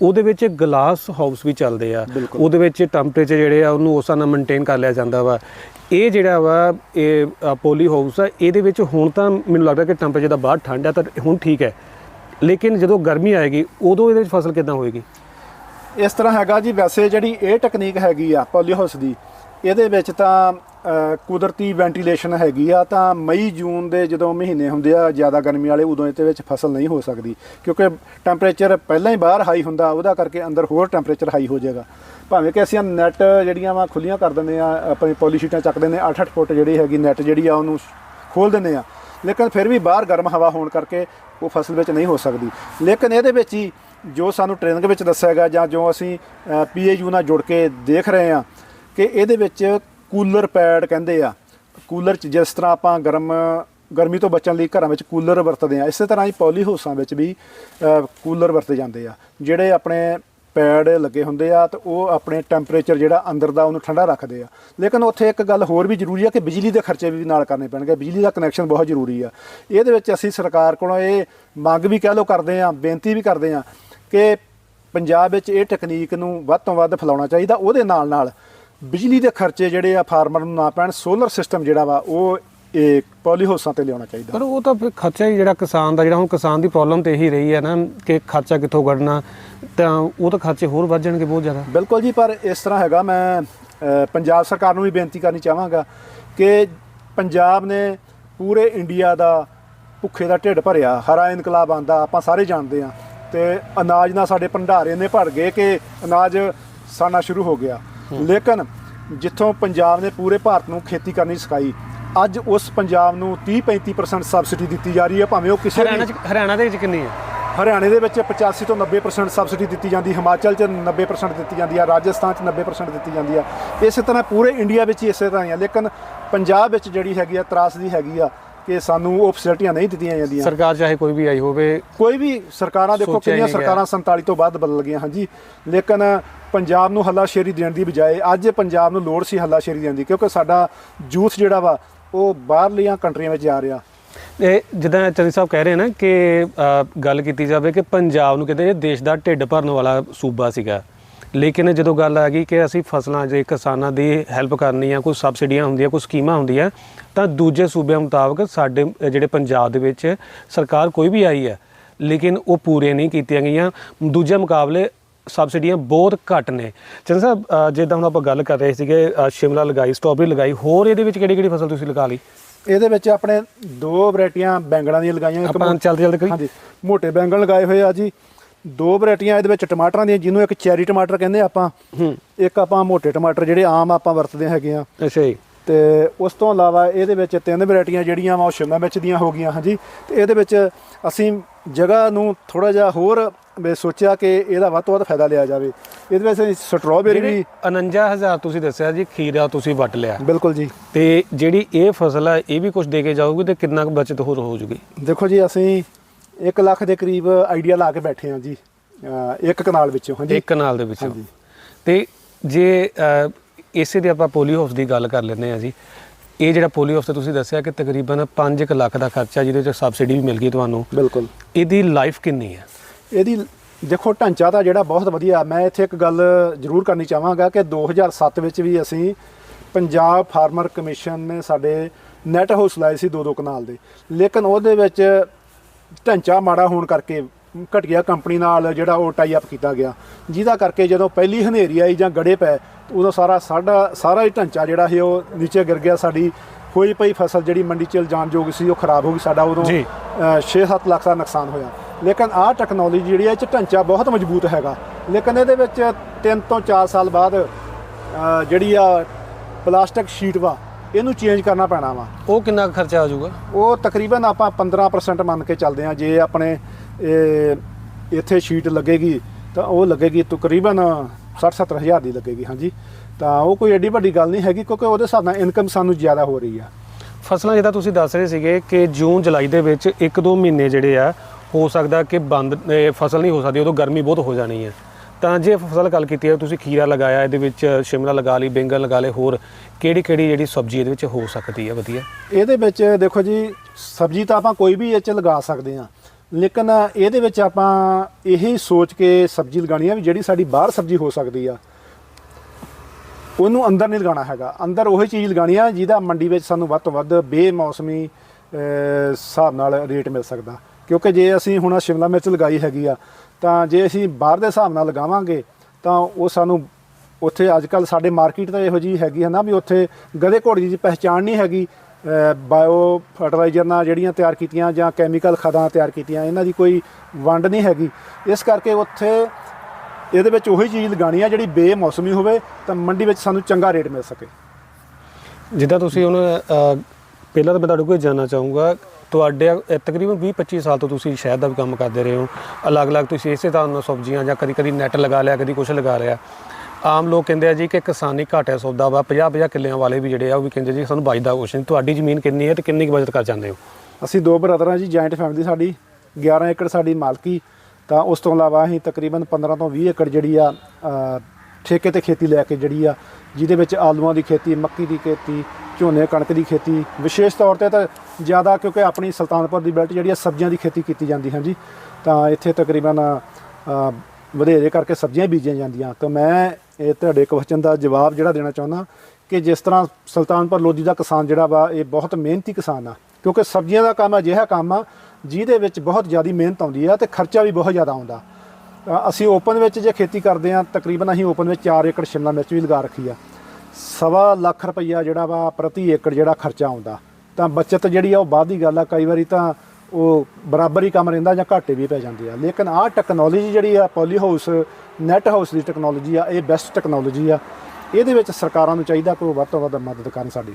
ਉਹਦੇ ਵਿੱਚ ਗਲਾਸ ਹਾਊਸ ਵੀ ਚੱਲਦੇ ਆ। ਉਹਦੇ ਵਿੱਚ ਟੈਂਪਰੇਚਰ ਜਿਹੜੇ ਆ ਉਹਨੂੰ ਉਸ ਨਾਲ ਮੇਨਟੇਨ ਕਰ ਲਿਆ ਜਾਂਦਾ ਵਾ। ਇਹ ਜਿਹੜਾ ਵਾ ਇਹ ਪੋਲੀ ਹਾਊਸ ਆ ਇਹਦੇ ਵਿੱਚ ਹੁਣ ਤਾਂ ਮੈਨੂੰ ਲੱਗਦਾ ਕਿ ਟੈਂਪਰੇਚਰ ਦਾ ਬਾਹਰ ਠੰਡ ਆ ਤਾਂ ਹੁਣ ਠੀਕ ਹੈ। ਲੇਕਿਨ ਜਦੋਂ ਗਰਮੀ ਆਏਗੀ ਉਦੋਂ ਇਹਦੇ ਵਿੱਚ ਫਸਲ ਕਿੱਦਾਂ ਹੋਏਗੀ? ਇਸ ਤਰ੍ਹਾਂ ਹੈਗਾ ਜੀ, ਵੈਸੇ ਜਿਹੜੀ ਇਹ ਟੈਕਨੀਕ ਹੈਗੀ ਆ ਪੋਲੀਹਾਊਸ ਦੀ, ਇਹਦੇ ਵਿੱਚ ਤਾਂ ਕੁਦਰਤੀ ਵੈਂਟੀਲੇਸ਼ਨ ਹੈਗੀ ਆ, ਤਾਂ ਮਈ, ਜੂਨ ਦੇ ਜਦੋਂ ਮਹੀਨੇ ਹੁੰਦੇ ਆ, ਜ਼ਿਆਦਾ ਗਰਮੀ ਵਾਲੇ ਉਦੋਂ ਇਹਦੇ ਵਿੱਚ ਫਸਲ ਨਹੀਂ ਹੋ ਸਕਦੀ, ਕਿਉਂਕਿ ਟੈਂਪਰੇਚਰ ਪਹਿਲਾਂ ਹੀ ਬਾਹਰ ਹਾਈ ਹੁੰਦਾ, ਉਹਦਾ ਕਰਕੇ ਅੰਦਰ ਹੋਰ ਟੈਂਪਰੇਚਰ ਹਾਈ ਹੋ ਜਾਏਗਾ। ਭਾਵੇਂ ਕਿ ਅਸੀਂ ਨੈਟ ਜਿਹੜੀਆਂ ਵਾ ਖੁੱਲੀਆਂ ਕਰ ਦਿੰਦੇ ਆ, ਆਪਣੀ ਪੋਲੀਸ਼ੀਟਾਂ ਚੱਕ ਦਿੰਦੇ 8-8 ਫੁੱਟ ਜਿਹੜੀ ਹੈਗੀ ਨੈਟ ਜਿਹੜੀ ਆ, ਉਹਨੂੰ ਖੋਲ ਦਿੰਦੇ ਆ, ਲੇਕਿਨ ਫਿਰ ਵੀ ਬਾਹਰ ਗਰਮ ਹਵਾ ਹੋਣ ਕਰਕੇ ਉਹ ਫਸਲ ਵਿੱਚ ਨਹੀਂ ਹੋ ਸਕਦੀ। ਲੇਕਿਨ ਇਹਦੇ ਵਿੱਚ ਹੀ ਜੋ ਸਾਨੂੰ ਟ੍ਰੇਨਿੰਗ ਵਿੱਚ ਦੱਸਿਆ ਗਿਆ ਜਾਂ ਜੋ ਅਸੀਂ ਪੀਏਯੂ ਨਾਲ ਜੁੜ ਕੇ ਦੇਖ ਰਹੇ ਹਾਂ ਕਿ ਇਹਦੇ ਵਿੱਚ ਕੂਲਰ ਪੈਡ ਕਹਿੰਦੇ ਆ, ਕੂਲਰ ਚ ਜਿਸ ਤਰ੍ਹਾਂ ਆਪਾਂ ਗਰਮ, ਗਰਮੀ ਤੋਂ ਬਚਣ ਲਈ ਘਰਾਂ ਵਿੱਚ ਕੂਲਰ ਵਰਤਦੇ ਆ ਇਸੇ ਤਰ੍ਹਾਂ ਹੀ ਪੌਲੀ ਹਾਊਸਾਂ ਵਿੱਚ ਵੀ ਕੂਲਰ ਵਰਤੇ ਜਾਂਦੇ ਆ, ਜਿਹੜੇ ਆਪਣੇ ਪੈਡ ਲੱਗੇ ਹੁੰਦੇ ਆ ਤੇ ਉਹ ਆਪਣੇ ਟੈਂਪਰੇਚਰ ਜਿਹੜਾ ਅੰਦਰ ਦਾ ਉਹਨੂੰ ਠੰਡਾ ਰੱਖਦੇ ਆ। ਲੇਕਿਨ ਉੱਥੇ ਇੱਕ ਗੱਲ ਹੋਰ ਵੀ ਜ਼ਰੂਰੀ ਆ ਕਿ ਬਿਜਲੀ ਦੇ ਖਰਚੇ ਵੀ ਨਾਲ ਕਰਨੇ ਪੈਣਗੇ, ਬਿਜਲੀ ਦਾ ਕਨੈਕਸ਼ਨ ਬਹੁਤ ਜ਼ਰੂਰੀ ਆ। ਇਹਦੇ ਵਿੱਚ ਅਸੀਂ ਸਰਕਾਰ ਕੋਲੋਂ ਇਹ ਮੰਗ ਵੀ ਕਹਿ ਲੋ ਕਰਦੇ ਆ ਬੇਨਤੀ ਵੀ ਕਰਦੇ ਆ ਕਿ ਪੰਜਾਬ ਵਿੱਚ ਇਹ ਟੈਕਨੀਕ ਨੂੰ ਵੱਧ ਤੋਂ ਵੱਧ ਫੈਲਾਉਣਾ ਚਾਹੀਦਾ ਉਹਦੇ ਨਾਲ ਨਾਲ ਬਿਜਲੀ ਦੇ ਖਰਚੇ ਜਿਹੜੇ ਆ ਫਾਰਮਰ ਨੂੰ ਨਾ ਪੈਣ ਸੋਲਰ ਸਿਸਟਮ ਜਿਹੜਾ ਵਾ ਉਹ ਇਹ ਪੋਲੀ ਹਾਊਸਾਂ ਤੇ ਲਿਆਉਣਾ ਚਾਹੀਦਾ। ਪਰ ਉਹ ਤਾਂ ਫਿਰ ਖਰਚਾ ਹੀ ਜਿਹੜਾ ਕਿਸਾਨ ਦਾ ਜਿਹੜਾ ਹੁਣ ਕਿਸਾਨ ਦੀ ਪ੍ਰੋਬਲਮ ਤੇ ਇਹੀ ਰਹੀ ਹੈ ਨਾ ਕਿ ਖਰਚਾ ਕਿੱਥੋਂ ਕੱਢਣਾ ਤਾਂ ਉਹ ਤਾਂ ਖਰਚੇ ਹੋਰ ਵੱਧ ਜਾਣਗੇ ਬਹੁਤ ਜ਼ਿਆਦਾ। ਬਿਲਕੁਲ ਜੀ ਪਰ ਇਸ ਤਰ੍ਹਾਂ ਹੈਗਾ ਮੈਂ ਪੰਜਾਬ ਸਰਕਾਰ ਨੂੰ ਵੀ ਬੇਨਤੀ ਕਰਨੀ ਚਾਹਾਂਗਾ ਕਿ ਪੰਜਾਬ ਨੇ ਪੂਰੇ ਇੰਡੀਆ ਦਾ ਭੁੱਖੇ ਦਾ ਢਿੱਡ ਭਰਿਆ ਹਰਾ ਇਨਕਲਾਬ ਆਂਦਾ ਆਪਾਂ ਸਾਰੇ ਜਾਣਦੇ ਆ ਤੇ ਅਨਾਜ ਨਾਲ ਸਾਡੇ ਭੰਡਾਰੇ ਨੇ ਭਰ ਗਏ ਕਿ ਅਨਾਜ ਸਾਨਾ ਸ਼ੁਰੂ ਹੋ ਗਿਆ। ਲੇਕਿਨ ਜਿੱਥੋਂ ਪੰਜਾਬ ਨੇ ਪੂਰੇ ਭਾਰਤ ਨੂੰ ਖੇਤੀ ਕਰਨੀ ਸਿਖਾਈ ਅੱਜ ਉਸ ਪੰਜਾਬ ਨੂੰ 30-35% ਸਬਸਿਡੀ ਦਿੱਤੀ ਜਾ ਰਹੀ ਹੈ ਭਾਵੇਂ ਉਹ ਕਿਸੇ ਹਰਿਆਣਾ ਵੀ ਚ ਹਰਿਆਣਾ ਦੇ ਵਿੱਚ ਕਿੰਨੀ ਹੈ? ਹਰਿਆਣੇ ਦੇ ਵਿੱਚ 85 ਤੋਂ 90% ਸਬਸਿਡੀ ਦਿੱਤੀ ਜਾਂਦੀ ਹਿਮਾਚਲ 'ਚ 90% ਦਿੱਤੀ ਜਾਂਦੀ ਆ ਰਾਜਸਥਾਨ 'ਚ 90% ਦਿੱਤੀ ਜਾਂਦੀ ਆ ਇਸੇ ਤਰ੍ਹਾਂ ਪੂਰੇ ਇੰਡੀਆ ਵਿੱਚ ਹੀ ਇਸੇ ਤਰ੍ਹਾਂ ਹੀ ਆ ਲੇਕਿਨ ਪੰਜਾਬ ਵਿੱਚ ਜਿਹੜੀ ਹੈਗੀ ਆ ਤਰਾਸਦੀ ਹੈਗੀ ਆ ਕਿ ਸਾਨੂੰ ਉਹ ਫੈਸਿਲਿਟੀਆਂ ਨਹੀਂ ਦਿੱਤੀਆਂ ਜਾਂਦੀਆਂ। ਸਰਕਾਰ ਚਾਹੇ ਕੋਈ ਵੀ ਆਈ ਹੋਵੇ ਕੋਈ ਵੀ ਸਰਕਾਰਾਂ ਦੇਖੋ ਸੋਚਿਆ ਹੀ ਕਿੰਨੀਆਂ ਨਹੀਂ। ਸਰਕਾਰਾਂ 47 ਤੋਂ ਬਾਅਦ ਬਦਲ ਗਈਆਂ ਹਾਂਜੀ। ਲੇਕਿਨ ਪੰਜਾਬ ਨੂੰ ਹੱਲਾਸ਼ੇਰੀ ਦੇਣ ਦੀ ਬਜਾਏ ਅੱਜ ਪੰਜਾਬ ਨੂੰ ਲੋੜ ਸੀ ਹੱਲਾਸ਼ੇਰੀ ਦੇਣ ਦੀ ਕਿਉਂਕਿ ਸਾਡਾ ਯੂਥ ਜਿਹੜਾ ਵਾ ਉਹ ਬਾਹਰਲੀਆਂ ਕੰਟਰੀਆਂ ਵਿੱਚ ਜਾ ਰਿਹਾ। ਇਹ ਜਿੱਦਾਂ ਚੰਦੀ ਸਾਹਿਬ ਕਹਿ ਰਹੇ ਨਾ ਕਿ ਅ, ਗੱਲ ਕੀਤੀ ਜਾਵੇ ਕਿ ਪੰਜਾਬ ਨੂੰ ਕਹਿੰਦੇ ਇਹ ਦੇਸ਼ ਦਾ ਢਿੱਡ ਭਰਨ ਵਾਲਾ ਸੂਬਾ ਸੀਗਾ। ਲੇਕਿਨ ਜਦੋਂ ਗੱਲ ਆ ਗਈ ਕਿ ਅਸੀਂ ਫਸਲਾਂ ਜੇ ਕਿਸਾਨਾਂ ਦੀ ਹੈਲਪ ਕਰਨੀ ਆ ਕੋਈ ਸਬਸਿਡੀਆਂ ਹੁੰਦੀਆਂ ਕੋਈ ਸਕੀਮਾਂ ਹੁੰਦੀਆਂ ਤਾਂ ਦੂਜੇ ਸੂਬਿਆਂ ਮੁਤਾਬਕ ਸਾਡੇ ਜਿਹੜੇ ਪੰਜਾਬ ਦੇ ਵਿੱਚ ਸਰਕਾਰ ਕੋਈ ਵੀ ਆਈ ਹੈ ਲੇਕਿਨ ਉਹ ਪੂਰੇ ਨਹੀਂ ਕੀਤੀਆਂ ਗਈਆਂ। ਦੂਜੇ ਮੁਕਾਬਲੇ ਸਬਸਿਡੀਆਂ ਬਹੁਤ ਘੱਟ ਨੇ। ਚੰਦ ਸਾਹਿਬ ਜਿੱਦਾਂ ਹੁਣ ਆਪਾਂ ਗੱਲ ਕਰ ਰਹੇ ਸੀਗੇ ਸ਼ਿਮਲਾ ਲਗਾਈ ਸਟ੍ਰਾਬੇਰੀ ਲਗਾਈ ਹੋਰ ਇਹਦੇ ਵਿੱਚ ਕਿਹੜੀ ਕਿਹੜੀ ਫਸਲ ਤੁਸੀਂ ਲਗਾ ਲਈ? ਇਹਦੇ ਵਿੱਚ ਆਪਣੇ ਦੋ ਵੈਰਾਈਟੀਆਂ ਬੈਂਗਣਾਂ ਦੀਆਂ ਲਗਾਈਆਂ ਇੱਕ ਆਪਾਂ ਚੱਲਦੇ ਚੱਲਦੇ ਕਰੀ ਹਾਂਜੀ ਮੋਟੇ ਬੈਂਗਣ ਲਗਾਏ ਹੋਏ ਆ ਜੀ। ਦੋ ਵੈਰਾਈਟੀਆਂ ਇਹਦੇ ਵਿੱਚ ਟਮਾਟਰਾਂ ਦੀਆਂ ਜਿਹਨੂੰ ਇੱਕ ਚੈਰੀ ਟਮਾਟਰ ਕਹਿੰਦੇ ਆਪਾਂ। ਹੂੰ। ਇੱਕ ਆਪਾਂ ਮੋਟੇ ਟਮਾਟਰ ਜਿਹੜੇ ਆਮ ਆਪਾਂ ਵਰਤਦੇ ਹੈਗੇ ਆ। ਅੱਛਾ ਜੀ। ਤੇ ਉਸ ਤੋਂ ਇਲਾਵਾ ਇਹਦੇ ਵਿੱਚ ਤਿੰਨ ਵੈਰਾਈਟੀਆਂ ਜਿਹੜੀਆਂ ਵਾ ਉਹ ਸ਼ਿਮਲਾ ਮਿਰਚ ਦੀਆਂ ਹੋ ਗਈਆਂ ਹਾਂਜੀ। ਤੇ ਇਹਦੇ ਵਿੱਚ ਅਸੀਂ ਜਗ੍ਹਾ ਨੂੰ ਥੋੜਾ ਜਿਹਾ ਹੋਰ ਵੀ ਸੋਚਿਆ ਕਿ ਇਹਦਾ ਵੱਧ ਤੋਂ ਵੱਧ ਫਾਇਦਾ ਲਿਆ ਜਾਵੇ। ਇਹਦੇ ਵਿੱਚ ਅਸੀਂ ਸਟ੍ਰਾਬੇਰੀ ਜਿਹੜੇ ਵੀ 49000 ਤੁਸੀਂ ਦੱਸਿਆ ਜੀ ਖੀਰਾ ਤੁਸੀਂ ਵੱਟ ਲਿਆ। ਬਿਲਕੁਲ ਜੀ। ਤੇ ਜਿਹੜੀ ਇਹ ਫਸਲ ਹੈ ਇਹ ਵੀ ਕੁਝ ਦੇ ਕੇ ਜਾਊਗੀ ਤੇ ਕਿੰਨਾ ਬਚਤ ਹੋਰ ਹੋ ਜੂਗੀ? ਦੇਖੋ ਜੀ ਅਸੀਂ 1 ਲੱਖ ਦੇ ਕਰੀਬ ਆਈਡੀਆ ਲਾ ਕੇ ਬੈਠੇ ਹਾਂ ਜੀ ਇੱਕ ਕਨਾਲ ਵਿੱਚੋਂ ਹਾਂਜੀ। ਇੱਕ ਕਨਾਲ ਦੇ ਵਿੱਚ। ਤੇ ਜੇ ਇਸੇ ਦੇ ਆਪਾਂ ਪੋਲੀ ਹਾਊਸ ਦੀ ਗੱਲ ਕਰ ਲੈਂਦੇ ਆ ਜੀ। ਇਹ ਜਿਹੜਾ ਪੋਲੀ ਹਾਊਸ ਤੇ ਤੁਸੀਂ ਦੱਸਿਆ ਕਿ ਤਕਰੀਬਨ 5 ਲੱਖ ਦਾ ਖਰਚਾ ਜਿਹਦੇ ਵਿੱਚ ਸਬਸਿਡੀ ਵੀ ਮਿਲ ਗਈ ਤੁਹਾਨੂੰ। ਬਿਲਕੁਲ। ਇਹਦੀ ਲਾਈਫ ਕਿੰਨੀ ਹੈ? ਇਹਦੀ ਦੇਖੋ ਢਾਂਚਾ ਤਾਂ ਜਿਹੜਾ ਬਹੁਤ ਵਧੀਆ। ਮੈਂ ਇੱਥੇ ਇੱਕ ਗੱਲ ਜ਼ਰੂਰ ਕਰਨੀ ਚਾਹਾਂਗਾ ਕਿ 2007 ਵਿੱਚ ਵੀ ਅਸੀਂ ਪੰਜਾਬ ਫਾਰਮਰ ਕਮਿਸ਼ਨ ਨੇ ਸਾਡੇ ਨੈਟ ਹਾਊਸ ਲਾਏ ਸੀ ਦੋ ਦੋ ਕਨਾਲ ਦੇ। ਲੇਕਿਨ ਉਹਦੇ ਵਿੱਚ ਢਾਂਚਾ ਮਾੜਾ ਹੋਣ ਕਰਕੇ ਘਟੀਆ ਕੰਪਨੀ ਨਾਲ ਜਿਹੜਾ ਉਹ ਟਾਈ ਅਪ ਕੀਤਾ ਗਿਆ। ਜਿਹਦਾ ਕਰਕੇ ਜਦੋਂ ਪਹਿਲੀ ਹਨੇਰੀ ਆਈ ਜਾਂ ਗੜੇ ਪਏ ਉਦੋਂ ਸਾਰਾ ਸਾਡਾ ਸਾਰਾ ਹੀ ਢਾਂਚਾ ਜਿਹੜਾ ਸੀ ਉਹ ਨੀਚੇ ਗਿਰ ਗਿਆ। ਸਾਡੀ ਹੋਈ ਪਈ ਫਸਲ ਜਿਹੜੀ ਮੰਡੀ ਚ ਜਾਣ ਯੋਗ ਸੀ ਉਹ ਖਰਾਬ ਹੋ ਗਈ। ਸਾਡਾ ਉਦੋਂ ਜੀ। 6-7 ਲੱਖ ਦਾ ਨੁਕਸਾਨ ਹੋਇਆ। ਲੇਕਿਨ ਆਹ ਟੈਕਨੋਲੋਜੀ ਜਿਹੜੀ ਹੈ ਇਹ ਚ ਢਾਂਚਾ ਬਹੁਤ ਮਜ਼ਬੂਤ ਹੈਗਾ। ਲੇਕਿਨ ਇਹਦੇ ਵਿੱਚ 3 ਤੋਂ 4 ਸਾਲ ਬਾਅਦ ਜਿਹੜੀ ਆ ਪਲਾਸਟਿਕ ਸ਼ੀਟ ਵਾ ਇਹਨੂੰ ਚੇਂਜ ਕਰਨਾ ਪੈਣਾ ਵਾ। ਉਹ ਕਿੰਨਾ ਖਰਚਾ ਆ ਜਾਊਗਾ? ਉਹ ਤਕਰੀਬਨ ਆਪਾਂ 15% ਮੰਨ ਕੇ ਚੱਲਦੇ ਆ ਜੇ ਆਪਣੇ ਇਹ ਇੱਥੇ ਸ਼ੀਟ ਲੱਗੇਗੀ ਤਾਂ ਉਹ ਲੱਗੇਗੀ ਤਕਰੀਬਨ 60-70 ਹਜ਼ਾਰ ਦੀ ਲੱਗੇਗੀ ਹਾਂਜੀ। ਤਾਂ ਉਹ ਕੋਈ ਐਡੀ ਵੱਡੀ ਗੱਲ ਨਹੀਂ ਹੈਗੀ ਕਿਉਂਕਿ ਉਹਦੇ ਹਿਸਾਬ ਨਾਲ ਇਨਕਮ ਸਾਨੂੰ ਜ਼ਿਆਦਾ ਹੋ ਰਹੀ ਆ। ਫਸਲਾਂ ਜਿੱਦਾਂ ਤੁਸੀਂ ਦੱਸ ਰਹੇ ਸੀਗੇ ਕਿ ਜੂਨ ਜੁਲਾਈ ਦੇ ਵਿੱਚ 1-2 ਮਹੀਨੇ ਜਿਹੜੇ ਆ ਹੋ ਸਕਦਾ ਕਿ ਬੰਦ ਇਹ ਫਸਲ ਨਹੀਂ ਹੋ ਸਕਦੀ ਉਦੋਂ ਗਰਮੀ ਬਹੁਤ ਹੋ ਜਾਣੀ ਹੈ ਤਾਂ ਜੇ ਫਸਲ ਗੱਲ ਕੀਤੀ ਹੈ ਤੁਸੀਂ ਖੀਰਾ ਲਗਾਇਆ ਇਹਦੇ ਵਿੱਚ ਸ਼ਿਮਲਾ ਲਗਾ ਲਈ ਬੈਂਗਣ ਲਗਾ ਲਏ ਹੋਰ ਕਿਹੜੀ ਕਿਹੜੀ ਜਿਹੜੀ ਸਬਜ਼ੀ ਇਹਦੇ ਵਿੱਚ ਹੋ ਸਕਦੀ ਹੈ ਵਧੀਆ? ਇਹਦੇ ਵਿੱਚ ਦੇਖੋ ਜੀ ਸਬਜ਼ੀ ਤਾਂ ਆਪਾਂ ਕੋਈ ਵੀ ਇਹ ਚ ਲਗਾ ਸਕਦੇ ਆ। ਲੇਕਿਨ ਇਹਦੇ ਵਿੱਚ ਆਪਾਂ ਇਹੀ ਸੋਚ ਕੇ ਸਬਜ਼ੀ ਲਗਾਣੀ ਆ ਵੀ ਜਿਹੜੀ ਸਾਡੀ ਬਾਹਰ ਸਬਜ਼ੀ ਹੋ ਸਕਦੀ ਆ। ਉਹਨੂੰ ਅੰਦਰ ਨਹੀਂ ਲਗਾਉਣਾ ਹੈਗਾ। ਅੰਦਰ ਉਹੀ ਚੀਜ਼ ਲਗਾਣੀ ਆ ਜਿਹਦਾ ਮੰਡੀ ਵਿੱਚ ਸਾਨੂੰ ਵੱਧ ਤੋਂ ਵੱਧ ਬੇਮੌਸਮੀ ਹਿਸਾਬ ਨਾਲ ਰੇਟ ਮਿਲ ਸਕਦਾ। ਕਿਉਂਕਿ ਜੇ ਅਸੀਂ ਹੁਣ ਸ਼ਿਮਲਾ ਮਿਰਚ ਲਗਾਈ ਹੈਗੀ ਆ, ਤਾਂ ਜੇ ਅਸੀਂ ਬਾਹਰ ਦੇ ਹਿਸਾਬ ਨਾਲ ਲਗਾਵਾਂਗੇ, ਤਾਂ ਉਹ ਸਾਨੂੰ ਉੱਥੇ ਅੱਜ ਕੱਲ ਸਾਡੇ ਮਾਰਕੀਟ ਤਾਂ ਇਹੋ ਜੀ ਹੈਗੀ ਹੈ ਨਾ ਵੀ ਉੱਥੇ ਗਧੇ ਘੋੜੀ ਦੀ ਪਹਿਚਾਣ ਨਹੀਂ ਹੈਗੀ। ਬਾਇਓ ਫਰਟੀਲਾਈਜ਼ਰ ਨਾਲ ਜਿਹੜੀਆਂ ਤਿਆਰ ਕੀਤੀਆਂ ਜਾਂ ਕੈਮੀਕਲ ਖਾਦਾਂ ਤਿਆਰ ਕੀਤੀਆਂ, ਇਹਨਾਂ ਦੀ ਕੋਈ ਵੰਡ ਨਹੀਂ ਹੈਗੀ। ਇਸ ਕਰਕੇ ਉੱਥੇ ਇਹਦੇ ਵਿੱਚ ਉਹੀ ਚੀਜ਼ ਲਗਾਣੀ ਆ ਜਿਹੜੀ ਬੇਮੌਸਮੀ ਹੋਵੇ ਤਾਂ ਮੰਡੀ ਵਿੱਚ ਸਾਨੂੰ ਚੰਗਾ ਰੇਟ ਮਿਲ ਸਕੇ। ਜਿੱਦਾਂ ਤੁਸੀਂ ਹੁਣ ਪਹਿਲਾਂ ਤਾਂ ਮੈਂ ਤੁਹਾਡੇ ਕੋਲ ਜਾਨਣਾ ਚਾਹੂੰਗਾ, ਤੁਹਾਡੇ ਤਕਰੀਬਨ 20-25 ਸਾਲ ਤੋਂ ਤੁਸੀਂ ਸ਼ਹਿਦ ਦਾ ਵੀ ਕੰਮ ਕਰਦੇ ਰਹੇ ਹੋ। ਅਲੱਗ-ਅਲੱਗ ਤੁਸੀਂ ਇਸੇ ਤਰ੍ਹਾਂ ਨਾਲ ਸਬਜ਼ੀਆਂ ਜਾਂ ਕਦੀ-ਕਦੀ ਨੈਟ ਲਗਾ ਲਿਆ, ਕਦੀ ਕੁਝ ਲਗਾ ਲਿਆ। ਆਮ ਲੋਕ ਕਹਿੰਦੇ ਆ ਜੀ ਕਿ ਕਿਸਾਨੀ ਘਾਟਿਆ ਸੌਦਾ ਵਾ 50-50 ਕਿੱਲਿਆਂ ਵਾਲੇ ਵੀ ਜਿਹੜੇ ਆ, ਉਹ ਵੀ ਕਹਿੰਦੇ ਜੀ ਸਾਨੂੰ ਬਚਦਾ ਕੁਛ ਨਹੀਂ। ਤੁਹਾਡੀ ਜ਼ਮੀਨ ਕਿੰਨੀ ਹੈ ਤੇ ਕਿੰਨੀ ਕੁ ਬਚਤ ਕਰ ਜਾਂਦੇ ਹੋ? ਅਸੀਂ ਦੋ ਬ੍ਰਦਰ ਹਾਂ ਜੀ ਜੁਆਇੰਟ ਫੈਮਿਲੀ ਸਾਡੀ 11 ਏਕੜ ਸਾਡੀ ਮਾਲਕੀ। ਤਾਂ ਉਸ ਤੋਂ ਇਲਾਵਾ ਅਸੀਂ ਤਕਰੀਬਨ 15 ਤੋਂ 20 ਏਕੜ ਜਿਹੜੀ ਆ ਠੇਕੇ ਤੇ ਖੇਤੀ ਲੈ ਕੇ ਜਿਹੜੀ ਆ, ਜਿਹਦੇ ਵਿੱਚ ਆਲੂਆਂ ਦੀ ਖੇਤੀ, ਮੱਕੀ ਦੀ ਖੇਤੀ, ਝੋਨੇ, ਕਣਕ ਦੀ ਖੇਤੀ। ਵਿਸ਼ੇਸ਼ ਤੌਰ ਤੇ ਤਾਂ ਜ਼ਿਆਦਾ ਕਿਉਂਕਿ ਆਪਣੀ ਸੁਲਤਾਨਪੁਰ ਦੀ ਬੈਲਟ ਜਿਹੜੀ ਆ, ਸਬਜ਼ੀਆਂ ਦੀ ਖੇਤੀ ਕੀਤੀ ਜਾਂਦੀ ਹੈ ਜੀ। ਤਾਂ ਇੱਥੇ ਤਕਰੀਬਨ ਵਧੇਰੇ ਕਰਕੇ ਸਬਜ਼ੀਆਂ ਬੀਜੀਆਂ ਜਾਂਦੀਆਂ। ਤਾਂ ਮੈਂ ਇਹ ਤੁਹਾਡੇ ਕੁਐਸਚਨ ਦਾ ਜਵਾਬ ਜਿਹੜਾ ਦੇਣਾ ਚਾਹੁੰਦਾ ਕਿ ਜਿਸ ਤਰ੍ਹਾਂ ਸੁਲਤਾਨਪੁਰ ਲੋਧੀ ਦਾ ਕਿਸਾਨ ਜਿਹੜਾ ਵਾ, ਇਹ ਬਹੁਤ ਮਿਹਨਤੀ ਕਿਸਾਨ ਆ। ਕਿਉਂਕਿ ਸਬਜ਼ੀਆਂ ਦਾ ਕੰਮ ਅਜਿਹਾ ਕੰਮ ਆ, ਜਿਹਦੇ ਵਿੱਚ ਬਹੁਤ ਜ਼ਿਆਦਾ ਮਿਹਨਤ ਆਉਂਦੀ ਆ ਤੇ ਖਰਚਾ ਵੀ ਬਹੁਤ ਜ਼ਿਆਦਾ ਆਉਂਦਾ। ਅਸੀਂ ਓਪਨ ਵਿੱਚ ਜੇ ਖੇਤੀ ਕਰਦੇ ਆ, ਤਕਰੀਬਨ ਅਸੀਂ ਓਪਨ ਵਿੱਚ 4 ਏਕੜ ਸ਼ਿਮਲਾ ਮਿਰਚ ਵੀ ਲਗਾ ਰੱਖੀ ਆ। ਸਵਾ ਲੱਖ ਰੁਪਈਆ ਜਿਹੜਾ ਵਾ, ਪ੍ਰਤੀ ਏਕੜ ਜਿਹੜਾ ਖਰਚਾ ਆਉਂਦਾ। ਤਾਂ ਬਚਤ ਜਿਹੜੀ ਆ ਉਹ ਬਾਅਦ ਦੀ ਗੱਲ ਆ, ਕਈ ਵਾਰੀ ਤਾਂ ਉਹ ਬਰਾਬਰ ਹੀ ਕੰਮ ਰਹਿੰਦਾ ਜਾਂ ਘਾਟੇ ਵੀ ਪੈ ਜਾਂਦੇ ਆ। ਲੇਕਿਨ ਆਹ ਟੈਕਨੋਲੋਜੀ ਜਿਹੜੀ ਆ ਪੋਲੀ ਹਾਊਸ ਨੈਟ ਹਾਊਸ ਦੀ ਟੈਕਨੋਲੋਜੀ ਆ ਇਹ ਬੈਸਟ ਟੈਕਨੋਲੋਜੀ ਆ। ਇਹਦੇ ਵਿੱਚ ਸਰਕਾਰਾਂ ਨੂੰ ਚਾਹੀਦਾ ਕਿ ਉਹ ਵੱਧ ਤੋਂ ਵੱਧ ਮਦਦ ਕਰਨ ਸਾਡੀ।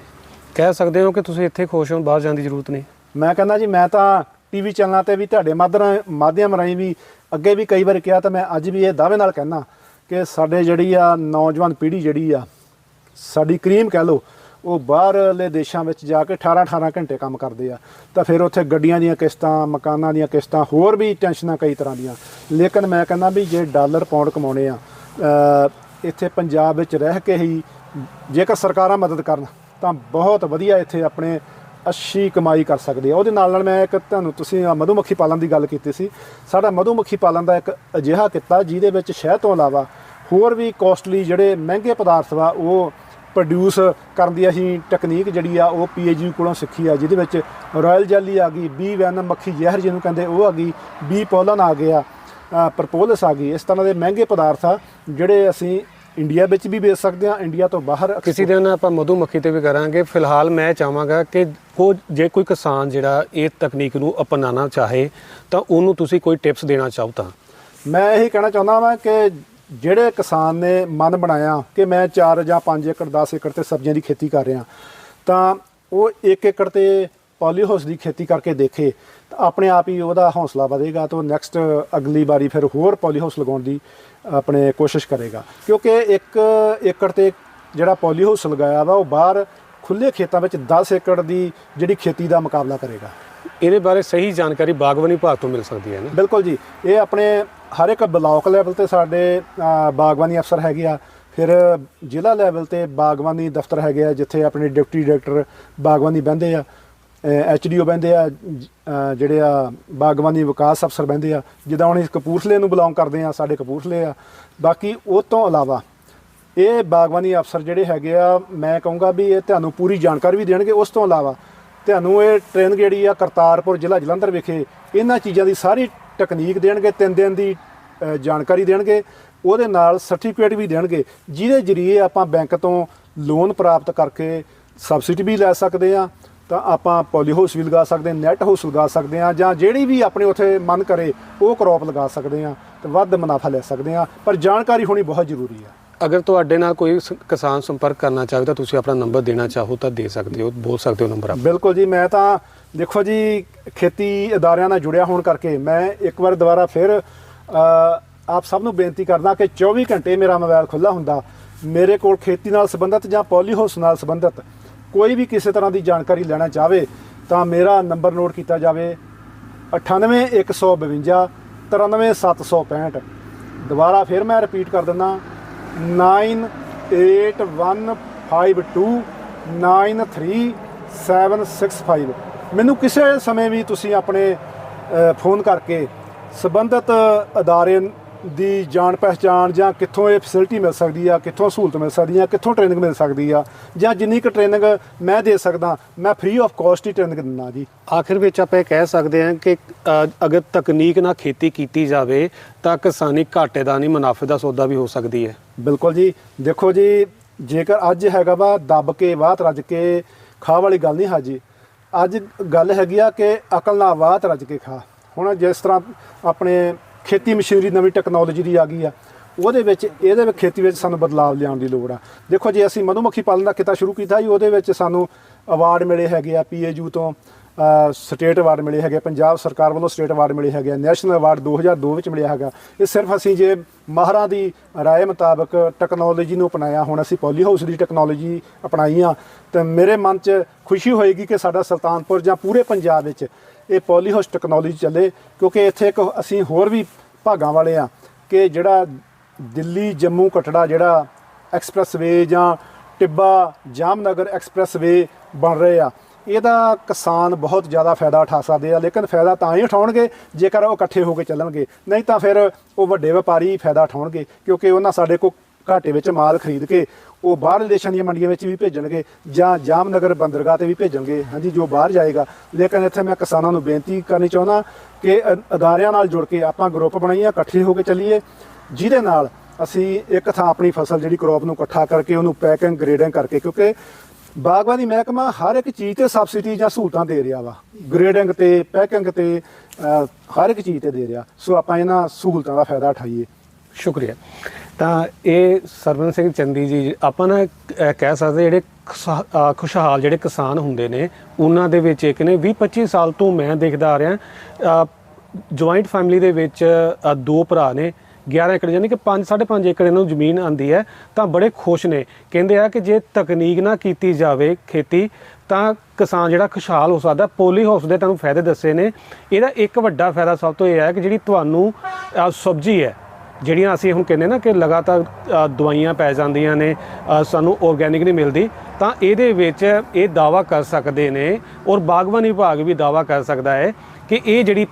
ਕਹਿ ਸਕਦੇ ਹੋ ਕਿ ਤੁਸੀਂ ਇੱਥੇ ਖੁਸ਼ ਹੋ ਬਾਹਰ ਜਾਣ ਦੀ ਜ਼ਰੂਰਤ ਨਹੀਂ? ਮੈਂ ਕਹਿੰਦਾ ਜੀ ਮੈਂ ਤਾਂ ਟੀਵੀ ਚੈਨਲਾਂ ਤੇ ਵੀ ਤੁਹਾਡੇ ਮਾਧਰ- ਮਾਧਿਅਮ ਰਾਹੀਂ ਵੀ ਅੱਗੇ ਵੀ ਕਈ ਵਾਰ ਕਿਹਾ ਤਾਂ ਮੈਂ ਅੱਜ ਵੀ ਇਹ ਦਾਅਵੇ ਨਾਲ ਕਹਿਣਾ ਕਿ ਸਾਡੇ ਜਿਹੜੀ ਆ ਨੌਜਵਾਨ ਪੀੜ੍ਹੀ ਜਿਹੜੀ ਆ ਸਾਡੀ ਕਰੀਮ ਕਹਿ ਲਓ ਉਹ ਬਾਹਰਲੇ ਦੇਸ਼ਾਂ ਵਿੱਚ ਜਾ ਕੇ 18 18 ਘੰਟੇ ਕੰਮ ਕਰਦੇ ਆ, ਤਾਂ ਫਿਰ ਉੱਥੇ ਗੱਡੀਆਂ ਦੀਆਂ ਕਿਸ਼ਤਾਂ, ਮਕਾਨਾਂ ਦੀਆਂ ਕਿਸ਼ਤਾਂ, ਹੋਰ ਵੀ ਟੈਨਸ਼ਨਾਂ ਕਈ ਤਰ੍ਹਾਂ ਦੀਆਂ। ਲੇਕਿਨ ਮੈਂ ਕਹਿੰਦਾ ਵੀ ਜੇ ਡਾਲਰ ਪਾਉਂਡ ਕਮਾਉਣੇ ਆ ਇੱਥੇ ਪੰਜਾਬ ਵਿੱਚ ਰਹਿ ਕੇ ਹੀ ਜੇਕਰ ਸਰਕਾਰਾਂ ਮਦਦ ਕਰਨ, ਤਾਂ ਬਹੁਤ ਵਧੀਆ ਇੱਥੇ ਆਪਣੇ ਅੱਛੀ ਕਮਾਈ ਕਰ ਸਕਦੇ ਆ। ਉਹਦੇ ਨਾਲ ਨਾਲ ਮੈਂ ਇੱਕ ਤੁਹਾਨੂੰ ਤੁਸੀਂ ਮਧੂਮੱਖੀ ਪਾਲਣ ਦੀ ਗੱਲ ਕੀਤੀ ਸੀ। ਸਾਡਾ ਮਧੂਮੱਖੀ ਪਾਲਣ ਦਾ ਇੱਕ ਅਜਿਹਾ ਕਿੱਤਾ, ਜਿਹਦੇ ਵਿੱਚ ਸ਼ਹਿਦ ਤੋਂ ਇਲਾਵਾ ਹੋਰ ਵੀ ਕੋਸਟਲੀ ਜਿਹੜੇ ਮਹਿੰਗੇ ਪਦਾਰਥ ਵਾ, ਉਹ ਪ੍ਰੋਡਿਊਸ ਕਰਨ ਦੀ ਅਸੀਂ ਟੈਕਨੀਕ ਜਿਹੜੀ ਆ ਉਹ ਪੀਏਜੀ ਕੋਲੋਂ ਸਿੱਖੀ ਆ ਜਿਹਦੇ ਵਿੱਚ ਰਾਇਲ ਜੈਲੀ ਆ ਗਈ ਬੀ ਵੈਨਮ ਮੱਖੀ ਜ਼ਹਿਰ ਜਿਹਨੂੰ ਕਹਿੰਦੇ ਉਹ ਆ ਗਈ ਬੀ ਪੋਲਨ ਆ ਗਿਆ ਪ੍ਰਪੋਲਸ ਆ ਗਈ। ਇਸ ਤਰ੍ਹਾਂ ਦੇ ਮਹਿੰਗੇ ਪਦਾਰਥ ਆ ਜਿਹੜੇ ਅਸੀਂ ਇੰਡੀਆ ਵਿੱਚ ਵੀ ਵੇਚ ਸਕਦੇ ਆ ਇੰਡੀਆ ਤੋਂ ਬਾਹਰ ਕਿਸੇ ਦਿਨ ਆਪਾਂ ਮਧੂਮੱਖੀ ਤੇ ਵੀ ਕਰਾਂਗੇ। ਫਿਲਹਾਲ ਮੈਂ ਚਾਹਾਂਗਾ ਕਿ ਕੋ ਜੇ ਕੋਈ ਕਿਸਾਨ ਜਿਹੜਾ ਇਹ ਤਕਨੀਕ ਨੂੰ ਅਪਣਾਉਣਾ ਚਾਹੇ ਤਾਂ ਉਹਨੂੰ ਤੁਸੀਂ ਕੋਈ ਟਿਪਸ ਦੇਣਾ ਚਾਹੋ ਤਾਂ। ਮੈਂ ਇਹੀ ਕਹਿਣਾ ਚਾਹੁੰਦਾ ਵਾਂ ਕਿ ਜਿਹੜੇ ਕਿਸਾਨ ਨੇ ਮਨ ਬਣਾਇਆ ਕਿ ਮੈਂ 4 ਜਾਂ 5 ਏਕੜ 10 ਏਕੜ ਤੇ ਸਬਜ਼ੀਆਂ ਦੀ ਖੇਤੀ ਕਰ ਰਿਹਾ ਤਾਂ ਉਹ 1 ਏਕੜ ਤੇ ਪੋਲੀ ਹਾਊਸ ਦੀ ਖੇਤੀ ਕਰਕੇ ਦੇਖੇ ਤਾਂ ਆਪਣੇ ਆਪ ਹੀ ਉਹਦਾ ਹੌਸਲਾ ਵਧੇਗਾ ਤਾਂ ਨੈਕਸਟ ਅਗਲੀ ਵਾਰੀ ਫਿਰ ਹੋਰ ਪੋਲੀ ਹਾਊਸ ਲਗਾਉਣ ਦੀ ਆਪਣੇ ਕੋਸ਼ਿਸ਼ ਕਰੇਗਾ। ਕਿਉਂਕਿ 1 ਏਕੜ ਤੇ ਜਿਹੜਾ ਪੋਲੀ ਹਾਊਸ ਲਗਾਇਆ ਵਾ ਉਹ ਬਾਹਰ ਖੁੱਲੇ ਖੇਤਾਂ ਵਿੱਚ 10 ਏਕੜ ਦੀ ਜਿਹੜੀ ਖੇਤੀ ਦਾ ਮੁਕਾਬਲਾ ਕਰੇਗਾ। ਇਹਦੇ ਬਾਰੇ ਸਹੀ ਜਾਣਕਾਰੀ ਬਾਗਬਾਨੀ ਵਿਭਾਗ ਤੋਂ ਮਿਲ ਸਕਦੀ ਹੈ ਨਾ? ਬਿਲਕੁਲ ਜੀ। ਇਹ ਆਪਣੇ ਹਰ ਇੱਕ ਬਲਾਕ ਲੈਵਲ ਤੇ ਸਾਡੇ ਬਾਗਬਾਨੀ ਅਫਸਰ ਹੈਗੇ ਆ। ਫਿਰ ਜ਼ਿਲ੍ਹਾ ਲੈਵਲ ਤੇ ਬਾਗਬਾਨੀ ਦਫ਼ਤਰ ਹੈਗੇ ਆ, ਜਿੱਥੇ ਆਪਣੇ ਡਿਪਟੀ ਡਾਇਰੈਕਟਰ ਬਾਗਬਾਨੀ ਬਹਿੰਦੇ ਆ ਐਚਡੀਓ ਬਹਿੰਦੇ ਆ ਜਿਹੜੇ ਆ ਬਾਗਬਾਨੀ ਵਿਕਾਸ ਅਫਸਰ ਬਹਿੰਦੇ ਆ, ਜਿੱਦਾਂ ਹੁਣ ਅਸੀਂ ਕਪੂਰਥਲੇ ਨੂੰ ਬਿਲੋਂਗ ਕਰਦੇ ਆ, ਸਾਡੇ ਕਪੂਰਥਲੇ ਆ। ਬਾਕੀ ਉਹ ਤੋਂ ਇਲਾਵਾ ਇਹ ਬਾਗਬਾਨੀ ਅਫਸਰ ਜਿਹੜੇ ਹੈਗੇ ਆ, ਮੈਂ ਕਹੂੰਗਾ ਵੀ ਇਹ ਤੁਹਾਨੂੰ ਪੂਰੀ ਜਾਣਕਾਰੀ ਵੀ ਦੇਣਗੇ। ਉਸ ਤੋਂ ਇਲਾਵਾ ਤੁਹਾਨੂੰ ਇਹ ਟ੍ਰੇਨ ਜਿਹੜੀ ਆ ਕਰਤਾਰਪੁਰ ਜ਼ਿਲ੍ਹਾ ਜਲੰਧਰ ਵਿਖੇ ਇਹਨਾਂ ਚੀਜ਼ਾਂ ਦੀ ਸਾਰੀ ਟੈਕਨੀਕ ਦੇਣਗੇ, ਤਿੰਨ ਦਿਨ ਦੀ ਜਾਣਕਾਰੀ ਦੇਣਗੇ, ਉਹਦੇ ਨਾਲ ਸਰਟੀਫਿਕੇਟ ਵੀ ਦੇਣਗੇ, ਜਿਹਦੇ ਜਰੀਏ ਆਪਾਂ ਬੈਂਕ ਤੋਂ ਲੋਨ ਪ੍ਰਾਪਤ ਕਰਕੇ ਸਬਸਿਡੀ ਵੀ ਲੈ ਸਕਦੇ ਆ ਤਾਂ ਆਪਾਂ ਪੋਲੀ ਹਾਊਸ ਵੀ ਲਗਾ ਸਕਦੇ ਹਾਂ ਨੈਟ ਹਾਊਸ ਲਗਾ ਸਕਦੇ ਹਾਂ, ਜਾਂ ਜਿਹੜੀ ਵੀ ਆਪਣੇ ਉੱਥੇ ਮਨ ਕਰੇ ਉਹ ਕ੍ਰੌਪ ਲਗਾ ਸਕਦੇ ਹਾਂ, ਤੇ ਵੱਧ ਮੁਨਾਫਾ ਲੈ ਸਕਦੇ ਹਾਂ, ਪਰ ਜਾਣਕਾਰੀ ਹੋਣੀ ਬਹੁਤ ਜ਼ਰੂਰੀ ਆ। ਅਗਰ ਤੁਹਾਡੇ ਨਾਲ ਕੋਈ ਸ- ਕਿਸਾਨ ਸੰਪਰਕ ਕਰਨਾ ਚਾਹੇ ਤਾਂ ਤੁਸੀਂ ਆਪਣਾ ਨੰਬਰ ਦੇਣਾ ਚਾਹੋ ਤਾਂ ਦੇ ਸਕਦੇ ਹੋ ਬੋਲ ਸਕਦੇ ਹੋ ਨੰਬਰ ਆਪ। ਬਿਲਕੁਲ ਜੀ ਮੈਂ ਤਾਂ ਦੇਖੋ ਜੀ ਖੇਤੀ ਅਦਾਰਿਆਂ ਨਾਲ ਜੁੜਿਆ ਹੋਣ ਕਰਕੇ ਮੈਂ ਇੱਕ ਵਾਰ ਦੁਬਾਰਾ ਫਿਰ ਅ, ਆਪ ਸਭ ਨੂੰ ਬੇਨਤੀ ਕਰਦਾ ਕਿ 24 ਘੰਟੇ ਮੇਰਾ ਮੋਬਾਈਲ ਖੁੱਲਾ ਹੁੰਦਾ। ਮੇਰੇ ਕੋਲ ਖੇਤੀ ਨਾਲ ਸੰਬੰਧਿਤ ਜਾਂ ਪੋਲੀ ਹਾਊਸ ਨਾਲ ਸੰਬੰਧਿਤ ਕੋਈ ਵੀ ਕਿਸੇ ਤਰ੍ਹਾਂ ਦੀ ਜਾਣਕਾਰੀ ਲੈਣਾ ਚਾਹਵੇ ਤਾਂ ਮੇਰਾ ਨੰਬਰ ਨੋਟ ਕੀਤਾ ਜਾਵੇ। 98152 93765 ਦੁਬਾਰਾ ਫਿਰ ਮੈਂ ਰਿਪੀਟ ਕਰ ਦਿੰਦਾ। 9815293765 ਮੈਨੂੰ ਕਿਸੇ ਸਮੇਂ ਵੀ ਤੁਸੀਂ ਆਪਣੇ ਫੋਨ ਕਰਕੇ ਸੰਬੰਧਿਤ ਅਦਾਰੇ ਦੀ ਜਾਣ ਪਹਿਚਾਣ ਜਾਂ ਕਿੱਥੋਂ ਇਹ ਫੈਸਿਲਿਟੀ ਮਿਲ ਸਕਦੀ ਆ, ਕਿੱਥੋਂ ਸਹੂਲਤ ਮਿਲ ਸਕਦੀ ਆ, ਕਿੱਥੋਂ ਟ੍ਰੇਨਿੰਗ ਮਿਲ ਸਕਦੀ ਆ, ਜਾਂ ਜਿੰਨੀ ਕੁ ਟ੍ਰੇਨਿੰਗ ਮੈਂ ਦੇ ਸਕਦਾ, ਮੈਂ ਫ੍ਰੀ ਆਫ ਕਾਸਟ ਹੀ ਟ੍ਰੇਨਿੰਗ ਦਿੰਦਾ ਜੀ। ਆਖਿਰ ਵਿੱਚ ਆਪਾਂ ਇਹ ਕਹਿ ਸਕਦੇ ਹਾਂ ਕਿ ਅਗਰ ਤਕਨੀਕ ਨਾਲ ਖੇਤੀ ਕੀਤੀ ਜਾਵੇ, ਤਾਂ ਕਿਸਾਨੀ ਘਾਟੇ ਦਾ ਨਹੀਂ, ਮੁਨਾਫੇ ਦਾ ਸੌਦਾ ਵੀ ਹੋ ਸਕਦੀ ਹੈ। ਬਿਲਕੁਲ ਜੀ। ਦੇਖੋ ਜੀ, ਜੇਕਰ ਅੱਜ ਹੈਗਾ ਵਾ ਦੱਬ ਕੇ ਬਾਤ ਰੱਜ ਕੇ ਖਾ ਵਾਲੀ ਗੱਲ ਨਹੀਂ ਹਾਜੀ। ਅੱਜ ਗੱਲ ਹੈਗੀ ਆ ਕਿ ਅਕਲ ਨਾਲ ਬਾਤ ਰੱਜ ਕੇ ਖਾ ਹੁਣ ਜਿਸ ਤਰ੍ਹਾਂ ਆਪਣੇ ਖੇਤੀ ਮਸ਼ੀਨਰੀ ਨਵੀਂ ਟੈਕਨੋਲੋਜੀ ਦੀ ਆ ਗਈ ਆ, ਉਹਦੇ ਵਿੱਚ, ਇਹਦੇ ਵਿੱਚ ਖੇਤੀ ਵਿੱਚ ਸਾਨੂੰ ਬਦਲਾਵ ਲਿਆਉਣ ਦੀ ਲੋੜ ਆ। ਦੇਖੋ ਜੇ, ਅਸੀਂ ਮਧੂਮੱਖੀ ਪਾਲਣ ਦਾ ਕਿੱਤਾ ਸ਼ੁਰੂ ਕੀਤਾ ਜੀ, ਉਹਦੇ ਵਿੱਚ ਸਾਨੂੰ ਅਵਾਰਡ ਮਿਲੇ ਹੈਗੇ ਆ ਪੀਏਯੂ ਤੋਂ। ਸਟੇਟ ਅਵਾਰਡ ਮਿਲੇ ਹੈਗੇ ਪੰਜਾਬ ਸਰਕਾਰ ਵੱਲੋਂ ਸਟੇਟ ਅਵਾਰਡ ਮਿਲੇ ਹੈਗੇ ਨੈਸ਼ਨਲ ਅਵਾਰਡ 2002 ਵਿੱਚ ਮਿਲਿਆ ਹੈਗਾ ਇਹ ਸਿਰਫ ਅਸੀਂ ਜੇ ਮਾਹਰਾਂ ਦੀ ਰਾਏ ਮੁਤਾਬਕ ਟੈਕਨੋਲੋਜੀ ਨੂੰ ਅਪਣਾਇਆ, ਹੁਣ ਅਸੀਂ ਪੋਲੀ ਹਾਊਸ ਦੀ ਟੈਕਨੋਲੋਜੀ ਅਪਣਾਈ ਆ, ਤੇ ਮੇਰੇ ਮਨ 'ਚ ਖੁਸ਼ੀ ਹੋਏਗੀ ਕਿ ਸਾਡਾ ਸੁਲਤਾਨਪੁਰ ਜਾਂ ਪੂਰੇ ਪੰਜਾਬ ਵਿੱਚ ਇਹ ਪੋਲੀ ਹਾਊਸ ਟੈਕਨੋਲੋਜੀ ਚੱਲੇ, ਕਿਉਂਕਿ ਇੱਥੇ ਇੱਕ ਅਸੀਂ ਹੋਰ ਵੀ ਭਾਗਾਂ ਵਾਲੇ ਆ ਕਿ ਜਿਹੜਾ ਦਿੱਲੀ, ਜੰਮੂ ਕਟੜਾ ਜਿਹੜਾ ਐਕਸਪ੍ਰੈਸਵੇ ਜਾਂ ਟਿੱਬਾ, ਜਾਮਨਗਰ ਐਕਸਪ੍ਰੈਸਵੇ ਬਣ ਰਹੇ ਆ। ਇਹਦਾ ਕਿਸਾਨ ਬਹੁਤ ਜ਼ਿਆਦਾ ਫਾਇਦਾ ਉਠਾ ਸਕਦੇ ਆ, ਲੇਕਿਨ ਫਾਇਦਾ ਤਾਂ ਹੀ ਉਠਾਉਣਗੇ ਜੇਕਰ ਉਹ ਇਕੱਠੇ ਹੋ ਕੇ ਚੱਲਣਗੇ। ਨਹੀਂ ਤਾਂ ਫਿਰ ਉਹ ਵੱਡੇ ਵਪਾਰੀ ਫਾਇਦਾ ਉਠਾਉਣਗੇ, ਕਿਉਂਕਿ ਉਹਨਾਂ ਸਾਡੇ ਕੋਲ ਘਾਟੇ ਵਿੱਚ ਮਾਲ ਖਰੀਦ ਕੇ ਉਹ ਬਾਹਰਲੇ ਦੇਸ਼ਾਂ ਦੀਆਂ ਮੰਡੀਆਂ ਵਿੱਚ ਵੀ ਭੇਜਣਗੇ ਜਾਂ ਜਾਮਨਗਰ ਬੰਦਰਗਾਹ ਤੇ ਵੀ ਭੇਜਣਗੇ। ਹਾਂਜੀ, ਜੋ ਬਾਹਰ ਜਾਏਗਾ। ਲੇਕਿਨ ਇੱਥੇ ਮੈਂ ਕਿਸਾਨਾਂ ਨੂੰ ਬੇਨਤੀ ਕਰਨੀ ਚਾਹੁੰਦਾ ਕਿ ਅਦਾਰਿਆਂ ਨਾਲ ਜੁੜ ਕੇ ਆਪਾਂ ਗਰੁੱਪ ਬਣਾਈਏ, ਇਕੱਠੇ ਹੋ ਕੇ ਚੱਲੀਏ, ਜਿਹਦੇ ਨਾਲ ਅਸੀਂ ਇੱਕ ਥਾਂ ਆਪਣੀ ਫਸਲ ਜਿਹੜੀ ਕ੍ਰੌਪ ਨੂੰ ਇਕੱਠਾ ਕਰਕੇ ਉਹਨੂੰ ਪੈਕਿੰਗ, ਗ੍ਰੇਡਿੰਗ ਕਰਕੇ, ਕਿਉਂਕਿ ਬਾਗਬਾਨੀ ਮਹਿਕਮਾ ਹਰ ਇੱਕ ਚੀਜ਼ ਤੇ ਸਬਸਿਡੀ ਜਾਂ ਸਹੂਲਤਾਂ ਦੇ ਰਿਹਾ ਵਾ। ਗ੍ਰੇਡਿੰਗ ਤੇ ਪੈਕਿੰਗ ਤੇ ਅ, ਹਰ ਇੱਕ ਚੀਜ਼ ਤੇ ਦੇ ਰਿਹਾ। ਸੋ ਆਪਾਂ ਇਹਨਾਂ ਸਹੂਲਤਾਂ ਦਾ ਫਾਇਦਾ ਉਠਾਈਏ। ਸ਼ੁਕਰੀਆ। ਤਾਂ ਇਹ ਸਰਵਨ ਸਿੰਘ ਚੰਦੀ ਜੀ ਆਪਾਂ ਨਾ ਅਹ ਕਹਿ ਸਕਦੇ ਜਿਹੜੇ ਖੁਸ਼ਹਾ- ਅਹ ਖੁਸ਼ਹਾਲ ਜਿਹੜੇ ਕਿਸਾਨ ਹੁੰਦੇ ਨੇ ਉਹਨਾਂ ਦੇ ਵਿੱਚ ਇੱਕ ਨੇ 20 25 ਸਾਲ ਤੋਂ ਮੈਂ ਦੇਖਦਾ ਆ ਰਿਹਾ। ਜੁਆਇੰਟ ਫੈਮਿਲੀ ਦੇ ਵਿੱਚ ਅਹ ਦੋ ਭਰਾ ਨੇ। 11 ਏਕੜ, ਯਾਨੀ ਕਿ 5 5.5 ਏਕੜ ਇਹਨਾਂ ਨੂੰ ਜ਼ਮੀਨ ਆਂਦੀ ਹੈ, ਤਾਂ ਬੜੇ ਖੁਸ਼ ਨੇ। ਕਹਿੰਦੇ ਆ ਕਿ ਜੇ ਤਕਨੀਕ ਨਾ ਕੀਤੀ ਜਾਵੇ ਖੇਤੀ, ਤਾਂ ਕਿਸਾਨ ਜਿਹੜਾ ਖੁਸ਼ਹਾਲ ਹੋ ਸਕਦਾ। ਪੋਲੀ ਹਾਊਸ ਦੇ ਤੁਹਾਨੂੰ ਫਾਇਦੇ ਦੱਸੇ ਨੇ। ਇਹਦਾ ਇੱਕ ਵੱਡਾ ਫਾਇਦਾ ਸਭ ਤੋਂ ਇਹ ਹੈ ਕਿ ਜਿਹੜੀ ਤੁਹਾਨੂੰ ਸਬਜ਼ੀ ਹੈ, ਜਿਹੜੀਆਂ ਅਸੀਂ ਹੁਣ ਕਹਿੰਦੇ ਨਾ ਕਿ ਲਗਾਤਾਰ ਦਵਾਈਆਂ ਪੈ ਜਾਂਦੀਆਂ ਨੇ ਸਾਨੂੰ ਆਰਗੈਨਿਕ ਨਹੀਂ ਮਿਲਦੀ, ਤਾਂ ਇਹਦੇ ਵਿੱਚ ਇਹ ਦਾਵਾ ਕਰ ਸਕਦੇ ਨੇ ਔਰ ਬਾਗਬਾਨੀ ਵਿਭਾਗ ਵੀ ਦਾਵਾ ਕਰ ਸਕਦਾ ਹੈ ਕਿ ਇਹ ਜਿਹੜੀ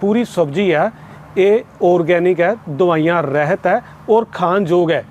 ਪੂਰੀ ਸਬਜ਼ੀ ਆ ਇਹ ਆਰਗੈਨਿਕ ਹੈ ਦਵਾਈਆਂ ਰਹਿਤ ਹੈ ਔਰ ਖਾਣਯੋਗ ਹੈ।